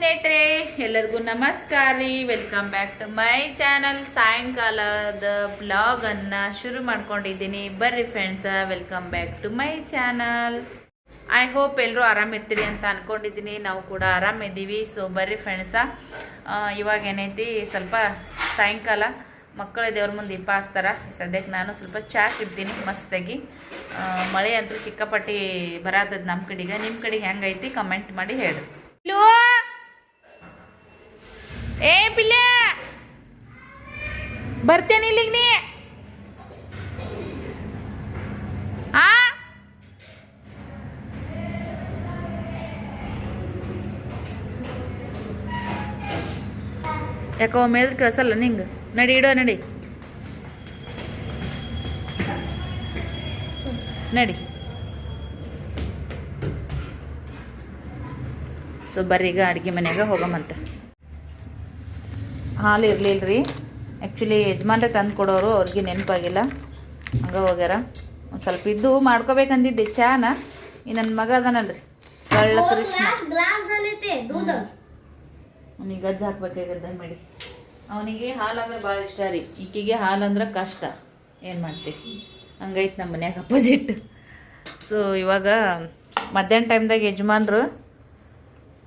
ಸ್ನೇಹಿತರೆ, ಎಲ್ಲರಿಗೂ ನಮಸ್ಕಾರ ರೀ. Welcome back to my channel ಸಾಯಂಕಾಲದ ಬ್ಲಾಗನ್ನು ಶುರು ಮಾಡ್ಕೊಂಡಿದ್ದೀನಿ. ಬರ್ರಿ friends welcome back to my channel I hope ಎಲ್ಲರೂ ಆರಾಮಿರ್ತೀರಿ ಅಂತ ಅಂದ್ಕೊಂಡಿದ್ದೀನಿ ನಾವು ಕೂಡ ಆರಾಮಿದ್ದೀವಿ ಸೊ ಬರ್ರಿ ಫ್ರೆಂಡ್ಸ ಇವಾಗ ಏನೈತಿ? ಸ್ವಲ್ಪ ಸಾಯಂಕಾಲ, ಮಕ್ಕಳ ದೇವ್ರ ಮುಂದೆ ದೀಪ ಹಚ್ತಾರ. ಸದ್ಯಕ್ಕೆ ನಾನು ಸ್ವಲ್ಪ ಚಾಕ್ ಇಡ್ತೀನಿ ಮಸ್ತಾಗಿ. ಮಳೆ ಅಂತೂ ಸಿಕ್ಕಾಪಟ್ಟಿ ಬರಾತದ ನಮ್ಮ ಕಡೆಗೆ. ನಿಮ್ಮ ಕಡೆಗೆ ಹೆಂಗೈತಿ? ಕಮೆಂಟ್ ಮಾಡಿ ಹೇಳಿ. ಏ ಪಿಲ್ಲ ಬರ್ತೇನೆ ಇಲ್ಲಿಗೆ ನೀ. ಆ? ಯಾಕೋ ಮೇಲ್ ಕಳ್ಸಲ್ಲ ನಿಂಗೆ? ನಡಿ ಇಡೋ, ನಡಿ. ನಡಿ. ಸೊ ಬರ್ರಿ ಈಗ ಅಡುಗೆ ಮನೆಯಾಗ ಹೋಗಮಂತ. ಹಾಲು ಇರಲಿಲ್ಲ ರೀ ಆ್ಯಕ್ಚುಲಿ ಯಜಮಾನ್ರೆ ತಂದು ಕೊಡೋರು ಅವ್ರಿಗೆ ನೆನಪಾಗಿಲ್ಲ. ಹಂಗೆ ಹೋಗ್ಯಾರ. ಒಂದು ಸ್ವಲ್ಪ ಇದ್ದು ಮಾಡ್ಕೋಬೇಕಂದಿದ್ದೆ ಚಾನ. ಈ ನನ್ನ ಮಗ ಅದನಲ್ರಿ. ಕಳ್ಳ ಕೃಷ್ಣ. ಅವನಿಗೆ ಗಜ್ಜು ಹಾಕ್ಬೇಕಾಗದ ಮಾಡಿ ಅವನಿಗೆ ಹಾಲು ಅಂದ್ರೆ ಭಾಳ ಇಷ್ಟ ರೀ. ಈಕಿಗೆ ಹಾಲು ಅಂದ್ರೆ ಕಷ್ಟ. ಏನು ಮಾಡ್ತೀವಿ ಹಂಗೈತೆ ನಮ್ಮ ಮನ್ಯಾಗ ಅಪೋಸಿಟ್ ಸೊ ಇವಾಗ ಮಧ್ಯಾಹ್ನ ಟೈಮ್ದಾಗ ಯಜಮಾನ್ರು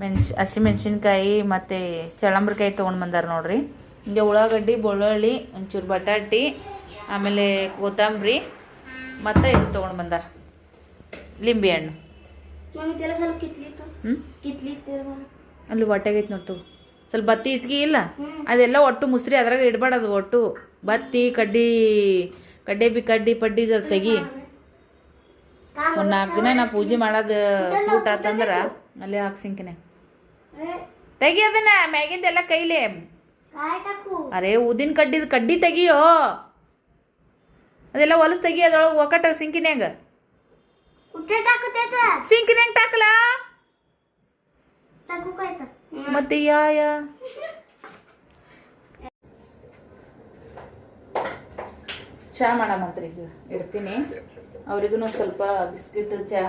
ಮೆಣ್ಸು ಹಸಿಮೆಣ್ಸಿನ್ಕಾಯಿ ಮತ್ತು ಚಳಂಬ್ರಕಾಯಿ ತೊಗೊಂಡು ಬಂದಾರ ನೋಡ್ರಿ. ಹಿಂಗೆ ಉಳ್ಳಾಗಡ್ಡಿ ಬೆಳ್ಳುಳ್ಳಿ ಒಂಚೂರು ಬಟಾಟಿ ಆಮೇಲೆ ಕೊತ್ತಂಬರಿ ಮತ್ತು ಇದು ತೊಗೊಂಡು ಬಂದಾರ. ಲಿಂಬೆ ಹಣ್ಣು. ಅಲ್ಲಿ ಅಲ್ಲಿ ಹೊಟ್ಟೆಗೈತೆ ನೋಡ್ತು ಸ್ವಲ್ಪ ಬತ್ತಿ ಇಚ್ಗಿ ಇಲ್ಲ? ಅದೆಲ್ಲ ಒಟ್ಟು ಮುಸ್ರಿ ಅದ್ರಾಗ ಇಡ್ಬಾರ್ದು ಒಟ್ಟು. ಬತ್ತಿ ಕಡ್ಡಿ ಕಡ್ಡೆ ಬಿ ಕಡ್ಡಿ ಪಡ್ಡಿ ಜರ ತೆಗಿ. ಒಂದು ನಾಲ್ಕು ದಿನ ನಾ ಪೂಜೆ ಮಾಡೋದು ಸೂಟ್ ಆತಂದ್ರೆ ಅಲ್ಲೇ ಹಾಕ್ಸಿಂಕಿನೇ ತೆಗಿ ಅದನ್ನ ಮ್ಯಾಗಿಂದೆಲ್ಲ ಕೈಲಿ. ಅರೆ ಊದಿನ ಕಡ್ಡಿದ ಕಡ್ಡಿ ತೆಗಿಯೋ. ಅದೆಲ್ಲ ಹೊಲಸ್ ತೆಗಿ ಅದ್ರೊಳಗೆ ಒಕ್ಕಟ ಸಿಂಕಿನ್ಯಾಗ. ಸಿಂಕಿನ್ಯಾಗ ಟಾಕಲ ಮತ್ತೆ ಯಾ ಯಾ ಚಾ ಮಾಡಮಂತ್ರಿ ಈಗ ಇಡ್ತೀನಿ. ಅವ್ರಿಗೂ ಸ್ವಲ್ಪ ಬಿಸ್ಕಿಟ್ ಚಾ.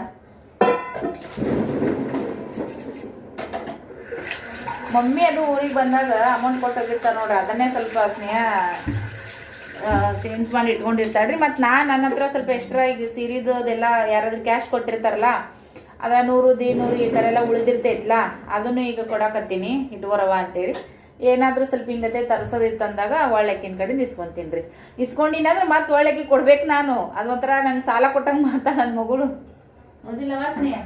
ಮಮ್ಮಿ ಅದು ಊರಿಗೆ ಬಂದಾಗ ಅಮೌಂಟ್ ಕೊಟ್ಟೋಗಿರ್ತಾರೆ ನೋಡ್ರಿ, ಅದನ್ನೇ ಸ್ವಲ್ಪ ಸ್ನೇಹ ಚೇಂಜ್ ಮಾಡಿ ಇಟ್ಕೊಂಡಿರ್ತಾಳ್ರಿ ಮತ್ತು ನಾನು ನನ್ನ ಹತ್ರ ಸ್ವಲ್ಪ ಎಕ್ಸ್ಟ್ರಾ ಈಗ ಸೀರಿದು ಅದೆಲ್ಲ ಯಾರಾದ್ರೂ ಕ್ಯಾಶ್ ಕೊಟ್ಟಿರ್ತಾರಲ್ಲ, ಅದ ನೂರು ದಿ ನೂರು ಈ ಥರ ಎಲ್ಲ ಉಳಿದಿರ್ತೈತ್ಲ, ಅದನ್ನು ಈಗ ಕೊಡಾಕತ್ತೀನಿ ಇಟ್ಕೊರವ ಅಂತೇಳಿ. ಏನಾದರೂ ಸ್ವಲ್ಪ ಹಿಂಗತೆ ತರಿಸೋದಿತ್ತಂದಾಗ ಒಳ್ಳೆಕಿನ ಕಡೆ ಇಸ್ಕೊಂತೀನಿ ರೀ. ಇಸ್ಕೊಂಡಿನಂದ್ರೆ ಮತ್ತೆ ಒಳ್ಳೆಕ್ಕಿ ಕೊಡ್ಬೇಕು ನಾನು, ಅದೊಂಥರ ನಂಗೆ ಸಾಲ ಕೊಟ್ಟಂಗೆ ಮಾಡ್ತಾ ನನ್ನ ಮಗಳು. ಮೊದಲಿಲ್ಲವಾ ಸ್ನೇಹ?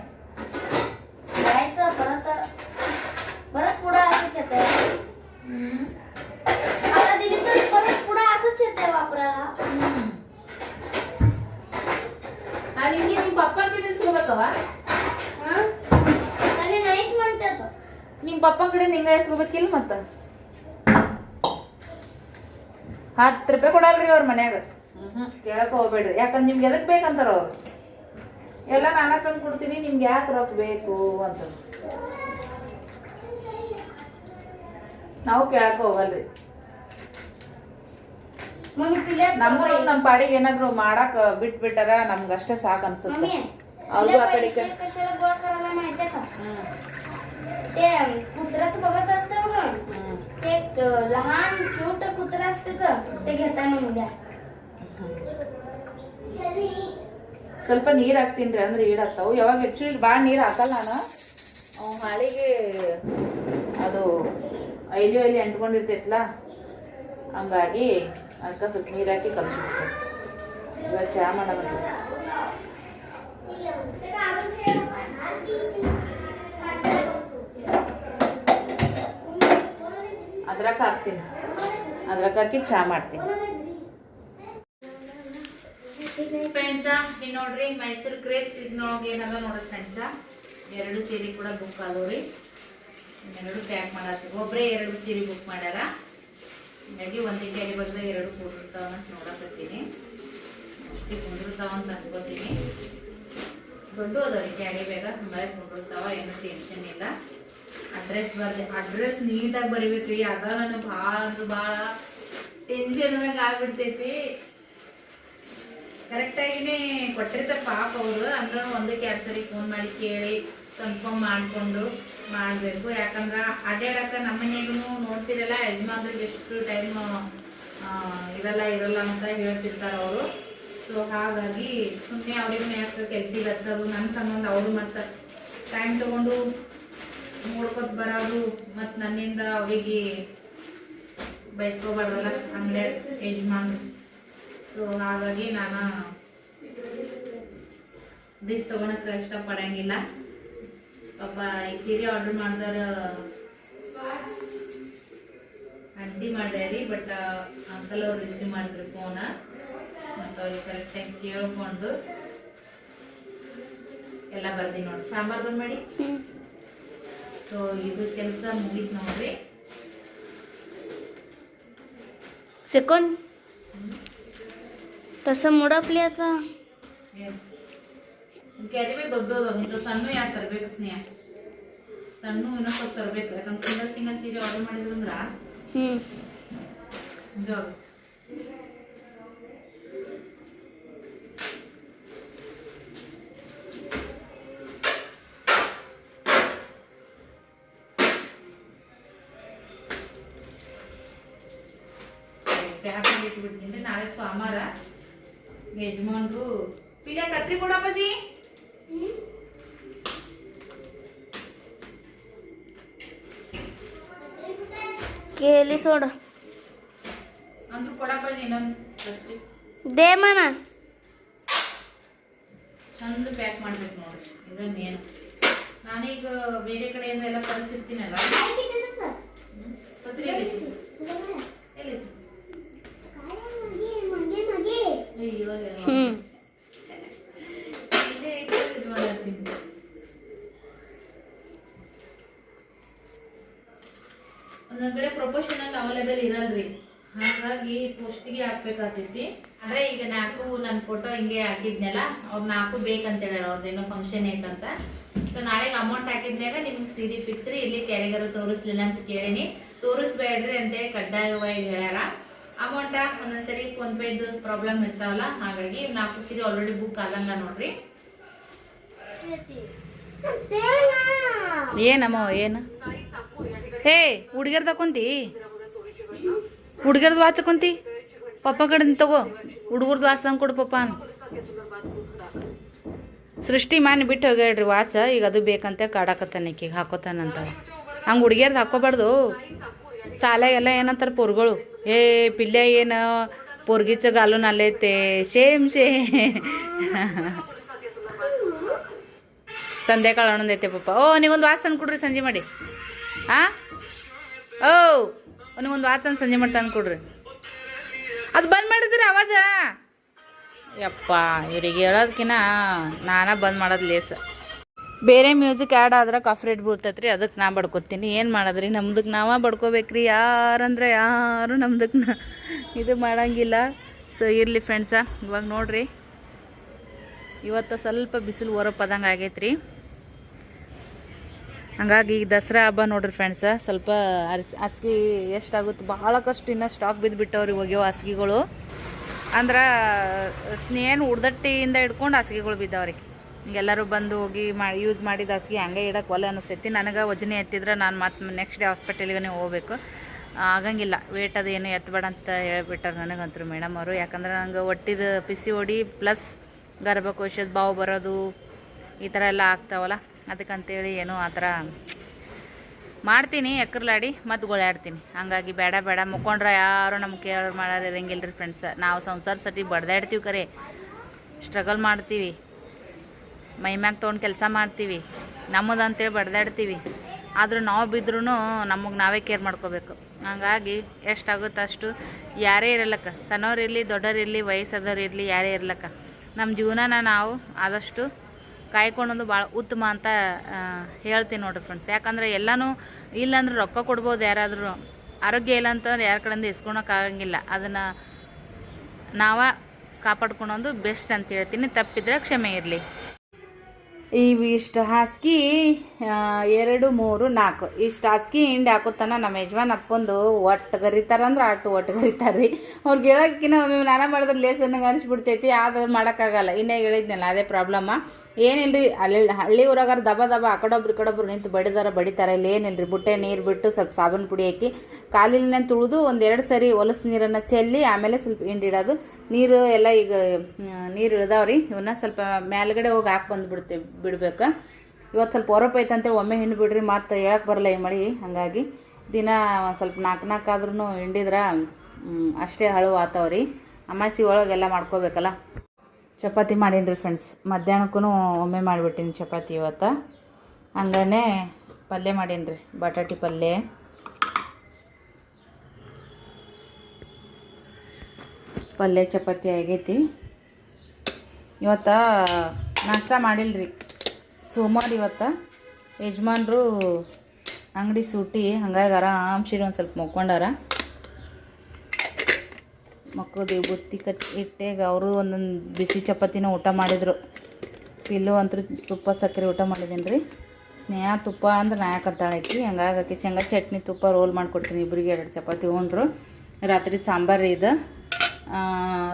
पुढं असंच येतंय आता दिली तर परत पुढं असंच येतंय वापरायला आणि ನಿಮ್ಮ ಪಪ್ಪನ ಕಡೆ ಇಸ್ಕೋಬೇಕವ हं? आणि नाहीच म्हणतात ನಿಮ್ಮ ಪಪ್ಪನ ಕಡೆ ಹಿಂಗ ಇಸ್ಕೋಬೇಕಿಲ್ಲ ಮತ್ತ ಹತ್ತು ರೂಪಾಯಿ ಕೊಡಲ್ರಿ ಅವ್ರ ಮನ್ಯಾಗ ಹ್ಮ್ ಕೇಳಕ್ ಹೋಗ್ಬೇಡ್ರಿ ಯಾಕಂದ್ರೆ ನಿಮ್ಗೆ ಎದಕ್ ಬೇಕಂತಾರ ಅವ್ರು ಎಲ್ಲ ನಾನ ತಂದು ಕೊಡ್ತೀನಿ ನಿಮ್ಗೆ ಯಾಕೆ ರೊಕ್ಕ ಬೇಕು ಅಂತ ನಾವು ಕೇಳಕ್ ಹೋಗಲ್ರಿ मम्मी पिल्या ನಮ್ಮದು ನಮ್ಮ ಪಾಡಿಗೆ ಏನಾದ್ರು ಮಾಡಾಕ ಬಿಟ್ಬಿಟ್ಟಾರ ನಮ್ಗೆ ಅಷ್ಟೇ ಸಾಕು ಅನ್ಸುತ್ತೆ मम्मी ಅವ್ರಿಗೂ पिल्या ಆ ಕಡೆ पैसे कशाला गोळा करायला माहितीये का ಹ್ಮ್ ते कुत्र्याचं बघत असतं बघ ಹ್ಮ್ ते एक लहान क्यूट कुत्रा असते तर ते घेताय मग उद्या ಸ್ವಲ್ಪ ನೀರು ಹಾಕ್ತೀನಿ ರೀ ಅಂದ್ರೆ ಈಡಾಗ್ತಾವು ಯಾವಾಗ ಆ್ಯಕ್ಚುಲಿ ಭಾಳ ನೀರು ಹಾಕಲ್ಲ ನಾನು ಅವ್ ಹಾಳಿಗೆ ಅದು ಐಲಿ ಐಲಿ ಅಂಟ್ಕೊಂಡಿರ್ತೈತಲ್ಲ ಹಂಗಾಗಿ ಅದಕ್ಕೆ ಸ್ವಲ್ಪ ನೀರು ಹಾಕಿ ಕಲಿಸ್ಬಿಡ್ತೀನಿ. ಇವಾಗ ಚಹಾ ಮಾಡೋಣ ಅದ್ರಕ್ಕೆ ಹಾಕ್ತೀನಿ. ಅದ್ರಕ್ಕೆ ಹಾಕಿ ಚಾ ಮಾಡ್ತೀನಿ. ಫ್ರೆಂಡ್ಸ ಇಲ್ಲಿ ನೋಡ್ರಿ ಮೈಸೂರು ಕ್ರೇಪ್ಸ್ ಇದ್ನೊಳಗೆ ಏನದ ನೋಡ್ರಿ ಫ್ರೆಂಡ್ಸ ಎರಡು ಸೀರೆ ಕೂಡ ಬುಕ್ ಆದವ್ರಿ ಎರಡು ಪ್ಯಾಕ್ ಮಾಡತ್ತೀವಿ ಒಬ್ಬರೇ ಎರಡು ಸೀರೆ ಬುಕ್ ಮಾಡ್ಯಾರ. ಹೀಗಾಗಿ ಒಂದೇ ಕೆರೆ ಬಗ್ದಾಗ ಎರಡು ಕೂಡಿರ್ತಾವ ಅಂತ ನೋಡಕತ್ತೀನಿ. ಅಷ್ಟೇ ಕುಂದಿರ್ತಾವ ಅಂತ ಅನ್ಕೋತೀನಿ. ದೊಡ್ಡ ಅದಾವ್ರಿ ಕ್ಯಾರಿ ಬೇಗ ತುಂಬಾ ಕುಂದಿರ್ತಾವ ಏನು ಟೆನ್ಷನ್ ಇಲ್ಲ. ಅಡ್ರೆಸ್ ಬರ್ದೆ ಅಡ್ರೆಸ್ ನೀಟಾಗಿ ಬರಿಬೇಕ್ರಿ. ಅದ ನನಗೆ ಭಾಳ ಅಂದ್ರೆ ಭಾಳ ಟೆನ್ಷನ್ ಆಗ್ಬಿಡ್ತೈತಿ. ಕರೆಕ್ಟಾಗಿನೇ ಕೊಟ್ಟಿರ್ತಾರೆ ಪಾಪ ಅವರು. ಅಂದ್ರೂ ಒಂದಕ್ಕೆ ಎರಡು ಸರಿ ಫೋನ್ ಮಾಡಿ ಕೇಳಿ ಕನ್ಫರ್ಮ್ ಮಾಡಿಕೊಂಡು. ಮಾಡಬೇಕು. ಯಾಕಂದ್ರೆ ಅಡ್ಡಾಡಕ್ಕೆ ನಮ್ಮ ಮನೆಗೂ ನೋಡ್ತಿರಲ್ಲ ಯಜಮಾನ್ರಿಗೆ ಎಷ್ಟು ಟೈಮ್ ಇರಲ್ಲ ಇರಲ್ಲ ಅಂತ ಹೇಳ್ತಿರ್ತಾರೆ ಅವರು. ಸೊ ಹಾಗಾಗಿ ಸುಮ್ಮನೆ ಅವ್ರಿಗೂ ಯಾಕೆ ಕೆಲ್ಸಿಗೆ ಹಚ್ಚೋದು ನನ್ನ ಸಂಬಂಧ ಅವರು ಮತ್ತು ಟೈಮ್ ತಗೊಂಡು ನೋಡ್ಕೊತ ಬರೋದು ಮತ್ತು ನನ್ನಿಂದ ಅವರಿಗೆ ಬಯಸ್ಕೋಬಾರ್ದಲ್ಲ ಅಂದರೆ ಯಜಮಾನ್ ಸೊ ಹಾಗಾಗಿ ನಾನು ಡಿಸ್ ತಗೊಳಕ್ಕೆ ಇಷ್ಟಪಡಂಗಿಲ್ಲ. ಪಾಪ ಈ ಸೀರೆ ಆರ್ಡರ್ ಮಾಡಿದವ್ರ ಆಂಟಿ ಮಾಡ್ಯಾರಿ ಬಟ್ ಅಂಕಲ್ ಅವ್ರು ರಿಸೀವ್ ಮಾಡಿದ್ರು ಫೋನ ಮತ್ತು ಅವ್ರಿಗೆ ಕರೆಕ್ಟಾಗಿ ಕೇಳ್ಕೊಂಡು ಎಲ್ಲ ಬರ್ದಿ ನೋಡಿ ಸಾಂಬಾರ್ ಬಂದ್ ಮಾಡಿ ಸೊ ಇದು ಕೆಲಸ ಮುಗೀತು ನೋಡ್ರಿ सेकंड तसं मुडपली आता ಕ್ಯಾರಿವೆ ದೊಡ್ಡದು. ಇಂಥವು ಸಣ್ಣ ಯಾರು ತರಬೇಕು ಸ್ನೇಹ? ಸಣ್ಣ ಇನ್ನೊಂದು ಸ್ವಲ್ಪ ತರಬೇಕು. ಯಾಕಂದ್ರೆ ಸಿಂಗಲ್ ಸಿಂಗಲ್ ಸೀರೆ ಆರ್ಡರ್ ಮಾಡಿದ್ರಂದ್ರ ಹ್ಞೂ ಪ್ಯಾಕ್ ಮಾಡಿ ಇಟ್ಬಿಡ್ತೀನಿ. ನಾಳೆ ಸೋಮವಾರ ಯಜಮಾನ್ರು ಪಿಲ್ಯ ಕತ್ರಿ ಕೊಡಪ್ಪಾಜಿ? ಕೇಳಿ ಸೋಡು. ದೇಮನ ಚಂದ ಪ್ಯಾಕ್ ಮಾಡ್ಬೇಕು ನೋಡ್ರಿ ಇದ ಮೇನ್ ನಾನೀಗ ಬೇರೆ ಕಡೆಯಿಂದ ಎಲ್ಲ ಕಳಿಸಿರ್ತೀನಲ್ಲ ಹಾಗಾಗಿ ಪೋಸ್ಟ್ಗೆ ಹಾಕ್ಬೇಕಾಗ್ತೈತಿ. ಅಂದ್ರೆ ಈಗ ನಾಲ್ಕು ನನ್ನ ಫೋಟೋ ಹಿಂಗೆ ಹಾಕಿದ್ನಲ್ಲ, ಅವ್ರ ನಾಲ್ಕು ಬೇಕಂತ ಹೇಳ್ಯಾರ ಅವ್ರದ್ದೇನೋ ಫಂಕ್ಷನ್ ಐತಂತ. ಸೊ ನಾಳೆಗೆ ಅಮೌಂಟ್ ಹಾಕಿದ್ಮ್ಯಾಗ ನಿಮ್ಗೆ ಸೀರೆ ಫಿಕ್ಸ್ ರೀ, ಇಲ್ಲಿ ಕ್ಯಾರಿಗಾರು ತೋರಿಸ್ಲಿಲ್ಲ ಅಂತ ಕೇಳೀನಿ. ತೋರಿಸ್ಬೇಡ್ರಿ ಅಂತ ಕಡ್ಡಾಯವಾಗಿ ಹೇಳ್ಯಾರ. ಅಮೌಂಟ ಒಂದೊಂದ್ಸರಿ ಫೋನ್ ಪೇದು ಪ್ರಾಬ್ಲಮ್ ಇರ್ತಾವಲ್ಲ, ಹಾಗಾಗಿ ನಾಲ್ಕು ಸೀರೆ ಆಲ್ರೆಡಿ ಬುಕ್ ಆಗಂಗ ನೋಡ್ರಿ. ಏನಮ್ಮ, ಏನು? ಹೇ, ಹುಡುಗಿಯರ್ ತಕೊಂತಿ? ಹುಡುಗಿಯರ್ದು ವಾಚ ಕುಂತಿ. ಪಪ್ಪ ಕಡೆ ತಗೋ. ಹುಡುಗರ್ದು ವಾಚ ತಂದು ಕೊಡು ಪಪ್ಪ. ಸೃಷ್ಟಿ ಮಾನಿ ಬಿಟ್ಟು ಹೋಗ್ಯಾಡ್ರಿ ವಾಚ. ಈಗ ಅದು ಬೇಕಂತ ಕಾಡಾಕತ್ತಾನ ಈಕಿಗೆ ಹಾಕೋತಾನಂತ ಹಂಗೆ ಹುಡುಗಿಯರ್ದು ಹಾಕೋಬಾರ್ದು. ಎಲ್ಲ ಏನಂತಾರೆ ಪೋರ್ಗಳು. ಏ, ಪಿಲ್ಯ ಏನು? ಪೋರ್ಗಿಚ್ಚ ಗಾಲು ನಲ್ಲೈತೆ ಶೇಮ್ ಶೇ ಸಂಧ್ಯಾಕಾಳ ಹಣ್ಣೊಂದೈತೆ ಪಪ್ಪ. ಓ ನೀವೊಂದು ವಾಚ್ ತಂದು ಕೊಡ್ರಿ, ಸಂಜೆ ಮಾಡಿ. ಆ? ಓ. ನೀವೊಂದು ಒಂದು ವಾಚನ್ ಸಂಜೆ ಮಾಡಿ ತಂದು ಅದು ಬಂದ್ ಮಾಡಿದ್ರಿ ಅವಾಜ? ಯಪ್ಪ, ಇವ್ರಿಗೆ ಹೇಳೋದಕ್ಕಿಂತ ನಾನ ಬಂದ್ ಮಾಡೋದು ಲೇಸ. ಬೇರೆ ಮ್ಯೂಸಿಕ್ ಆ್ಯಡ್ ಆದ್ರೆ ಕಾಫಿ ರೇಟ್ ಬೀಳ್ತೈತ್ರಿ ಅದಕ್ಕೆ ನಾ ಬಡ್ಕೊತೀನಿ. ಏನು ಮಾಡೋದ್ರಿ? ನಮ್ದಕ್ಕೆ ನಾವ ಬಡ್ಕೋಬೇಕ್ರಿ. ಯಾರಂದ್ರೆ ಯಾರು ನಮ್ದಕ್ಕೆ ನಾ ಇದು ಮಾಡಂಗಿಲ್ಲ. ಸೊ ಇರಲಿ ಫ್ರೆಂಡ್ಸ ಇವಾಗ ನೋಡ್ರಿ. ಇವತ್ತು ಸ್ವಲ್ಪ ಬಿಸಿಲು ಹೊರಪದಂಗೆ ಆಗೈತ್ರಿ. ಹಂಗಾಗಿ ಈಗ ದಸರಾ ಹಬ್ಬ ನೋಡ್ರಿ ಫ್ರೆಂಡ್ಸ ಸ್ವಲ್ಪ ಅರ್ಸ್ ಹಾಸಿಗೆ ಎಷ್ಟಾಗುತ್ತೆ ಕಷ್ಟ ಇನ್ನೂ ಸ್ಟಾಕ್ ಬಿದ್ದುಬಿಟ್ಟವ್ರಿ ಹೋಗ್ಯವ ಹಾಸಿಗೆಗಳು ಅಂದ್ರೆ ಸ್ನೇನ್ ಉಡ್ದಟ್ಟಿಯಿಂದ ಹಿಡ್ಕೊಂಡು ಹಾಸಿಗೆಗಳು ಬಿದ್ದಾವ್ರಿ. ಎಲ್ಲರೂ ಬಂದು ಹೋಗಿ ಮಾ ಯೂಸ್ ಮಾಡಿದ ಹಾಸಿಗೆ ಹಂಗೆ ಇಡಕ್ಕೆ ಒಲೆ ಅನಿಸ್ತೈತಿ ನನಗೆ ವಜನೆ ಎತ್ತಿದ್ರೆ ನಾನು ಮತ್ತೆ ನೆಕ್ಸ್ಟ್ ಡೇ ಹಾಸ್ಪಿಟಲ್ಗೆ ಹೋಗ್ಬೇಕು. ಆಗಂಗಿಲ್ಲ ವೇಟ್ ಅದು ಏನು ಎತ್ತಬೇಡ ಅಂತ ಹೇಳ್ಬಿಟ್ಟಾರೆ ನನಗಂತರು ಮೇಡಮ್ ಅವರು. ಯಾಕಂದ್ರೆ ನಂಗೆ ಒಟ್ಟಿದ ಪಿಸಿ ಹೊಡಿ ಪ್ಲಸ್ ಗರ್ಭಕೋಶದ ಬಾವು ಬರೋದು, ಈ ಥರ ಎಲ್ಲ ಆಗ್ತಾವಲ್ಲ. ಅದಕ್ಕಂತೇಳಿ ಏನೋ ಆ ಥರ ಮಾಡ್ತೀನಿ ಎಕ್ರಲಾಡಿ ಮತ್ತು ಗೋಳಾಡ್ತೀನಿ ಹಂಗಾಗಿ ಬೇಡ ಬೇಡ. ಮುಕ್ಕೊಂಡ್ರೆ ಯಾರು ನಮ್ಗೆ ಕೇಳೋರು ಮಾಡೋರು ಇರಂಗಿಲ್ಲ ರೀ ಫ್ರೆಂಡ್ಸ್ ನಾವು ಸಂಸಾರ ಸತಿ ಬಡ್ದಾಡ್ತೀವಿ ಕರೆ. ಸ್ಟ್ರಗಲ್ ಮಾಡ್ತೀವಿ. ಮೈ ಮ್ಯಾಗ ತೊಗೊಂಡು ಕೆಲಸ ಮಾಡ್ತೀವಿ. ನಮ್ಮದು ಅಂತೇಳಿ ಬಡ್ದಾಡ್ತೀವಿ. ಆದರೂ ನಾವು ಬಿದ್ರೂ ನಮಗೆ ನಾವೇ ಕೇರ್ ಮಾಡ್ಕೋಬೇಕು. ಹಂಗಾಗಿ ಎಷ್ಟಾಗುತ್ತೆ ಅಷ್ಟು ಯಾರೇ ಇರಲಕ್ಕ. ಸಣ್ಣವ್ರು ಇರಲಿ, ದೊಡ್ಡವ್ರು ಇರಲಿ, ವಯಸ್ಸಾದವ್ರು ಇರಲಿ, ಯಾರೇ ಇರ್ಲಕ್ಕ. ನಮ್ಮ ಜೀವನನ ನಾವು ಆದಷ್ಟು ಕಾಯ್ಕೊಳ್ಳೋದು ಭಾಳ ಉತ್ತಮ ಅಂತ ಹೇಳ್ತೀನಿ ನೋಡ್ರಿ ಫ್ರೆಂಡ್ಸ್ ಯಾಕಂದ್ರೆ ಎಲ್ಲನೂ ಇಲ್ಲಾಂದ್ರೆ ರೊಕ್ಕ ಕೊಡ್ಬೋದು ಯಾರಾದರೂ. ಆರೋಗ್ಯ ಇಲ್ಲ ಅಂತಂದ್ರೆ ಯಾರ ಕಡೆಯಿಂದ ಇಸ್ಕೊಳಕ್ಕಾಗಂಗಿಲ್ಲ. ಅದನ್ನು ನಾವ ಕಾಪಾಡ್ಕೊಳೋದು ಬೆಸ್ಟ್ ಅಂತ ಹೇಳ್ತೀನಿ. ತಪ್ಪಿದ್ರೆ ಕ್ಷಮೆ ಇರಲಿ. ಇವು ಇಷ್ಟು ಹಾಸಿಗೆ ಎರಡು, ಮೂರು, ನಾಲ್ಕು. ಇಷ್ಟು ಹಾಸಿಗೆ ಹಿಂಡಿ ಹಾಕೋತನ ನಮ್ಮ ಯಜಮಾನ್ ಅಪ್ಪಂದು. ಒಟ್ಟು ಗರಿತಾರಂದ್ರೆ ಅಟ್ಟು ಒಟ್ಟು ಗರಿತಾರೆ ರೀ ಅವ್ರಿಗೆ ಹೇಳೋಕ್ಕಿಂತ ಒಮ್ಮೆ ನಾನೇ ಮಾಡಿದ್ರೆ ಲೇಸ್ ಅನ್ನಂಗೆ ಅನಿಸ್ಬಿಡ್ತೈತಿ. ಆದ್ರೆ ಮಾಡೋಕ್ಕಾಗಲ್ಲ. ಇನ್ನೇ ಹೇಳಿದ್ನಲ್ಲ, ಅದೇ ಪ್ರಾಬ್ಲಮ್ಮ ಏನಿಲ್ರಿ, ಅಲ್ಲಿ ಹಳ್ಳಿ ಊರಾಗಾರ ದಬ ದಬ, ಆ ಕಡೊಬ್ರು ಕಡೊಬ್ರು ನಿಂತು ಬಡಿದಾರ, ಬಡಿತಾರೆ, ಇಲ್ಲಿ ಏನಿಲ್ಲರಿ ಬುಟ್ಟೆ ನೀರು ಬಿಟ್ಟು ಸ್ವಲ್ಪ ಸಾಬೂನು ಪುಡಿ ಹಾಕಿ ಕಾಲಿನ ತುಳಿದು ಒಂದೆರಡು ಸರಿ ಹೊಲಸು ನೀರನ್ನು ಚೆಲ್ಲಿ ಆಮೇಲೆ ಸ್ವಲ್ಪ ಹಿಂಡಿಡೋದು ನೀರು ಎಲ್ಲ ಈಗ ನೀರು ಇಳ್ದಾವ್ರಿ ಇವನ್ನ ಸ್ವಲ್ಪ ಮೇಲ್ಗಡೆ ಹೋಗಿ ಹಾಕಿ ಬಂದುಬಿಡ್ತೀವಿ ಬಿಡ್ಬೇಕು. ಇವತ್ತು ಸ್ವಲ್ಪ ಹೊರಪ್ ಐತೆ ಅಂತೇಳಿ ಒಮ್ಮೆ ಹಿಂಡಿ ಬಿಡ್ರಿ ಮತ್ತು ಹೇಳಕ್ಕೆ ಬರಲ್ಲ ಈ ಮಳೆ, ಹಾಗಾಗಿ ದಿನ ಸ್ವಲ್ಪ ನಾಲ್ಕು ನಾಲ್ಕು ಆದ್ರೂ ಹಿಂಡಿದ್ರೆ ಅಷ್ಟೇ ಹಳು ಆತಾವ್ರಿ ಅಮಾಸಿ ಒಳಗೆಲ್ಲ ಮಾಡ್ಕೋಬೇಕಲ್ಲ. ಚಪಾತಿ ಮಾಡೀನಿ ರೀ ಫ್ರೆಂಡ್ಸ್ ಮಧ್ಯಾಹ್ನಕ್ಕೂ ಒಮ್ಮೆ ಮಾಡಿಬಿಟ್ಟಿನಿ ಚಪಾತಿ ಇವತ್ತು. ಹಂಗೇ ಪಲ್ಯ ಮಾಡೀನಿ ರೀ ಬಟಾಟಿ ಪಲ್ಯ. ಪಲ್ಯ ಚಪಾತಿ ಆಗೈತಿ. ಇವತ್ತು ನಾಷ್ಟ ಮಾಡಿಲ್ಲ ರೀ ಸೋಮವಾರ ಇವತ್ತು. ಯಜಮಾನ್ರು ಅಂಗಡಿ ಸೂಟಿ, ಹಂಗಾಗಿ ಆರಾಮ್ಸಿರಿ ಒಂದು ಸ್ವಲ್ಪ ಮಕ್ಕೊಂಡಾರ ಮಕ್ಕಳು ಬುತ್ತಿ ಕಟ್ ಇಟ್ಟೆಗ ಅವರು ಒಂದೊಂದು ಬಿಸಿ ಚಪಾತಿನ ಊಟ ಮಾಡಿದರು. ಪಿಲ್ಲು ಅಂತೂ ತುಪ್ಪ ಸಕ್ಕರೆ ಊಟ ಮಾಡಿದ್ದೀನಿ ರೀ ಸ್ನೇಹ ತುಪ್ಪ ಅಂದ್ರೆ ನಾಯಕಂತಾಳೆ ಆಕಿ? ಹಂಗಾಗಿ ಶೇಂಗಾ ಚಟ್ನಿ ತುಪ್ಪ ರೋಲ್ ಮಾಡಿಕೊಡ್ತೀನಿ ಇಬ್ಬರಿಗೆ ಎರಡು ಚಪಾತಿ ಉಂಡ್ರು. ರಾತ್ರಿ ಸಾಂಬಾರು ಇದು. ಆ,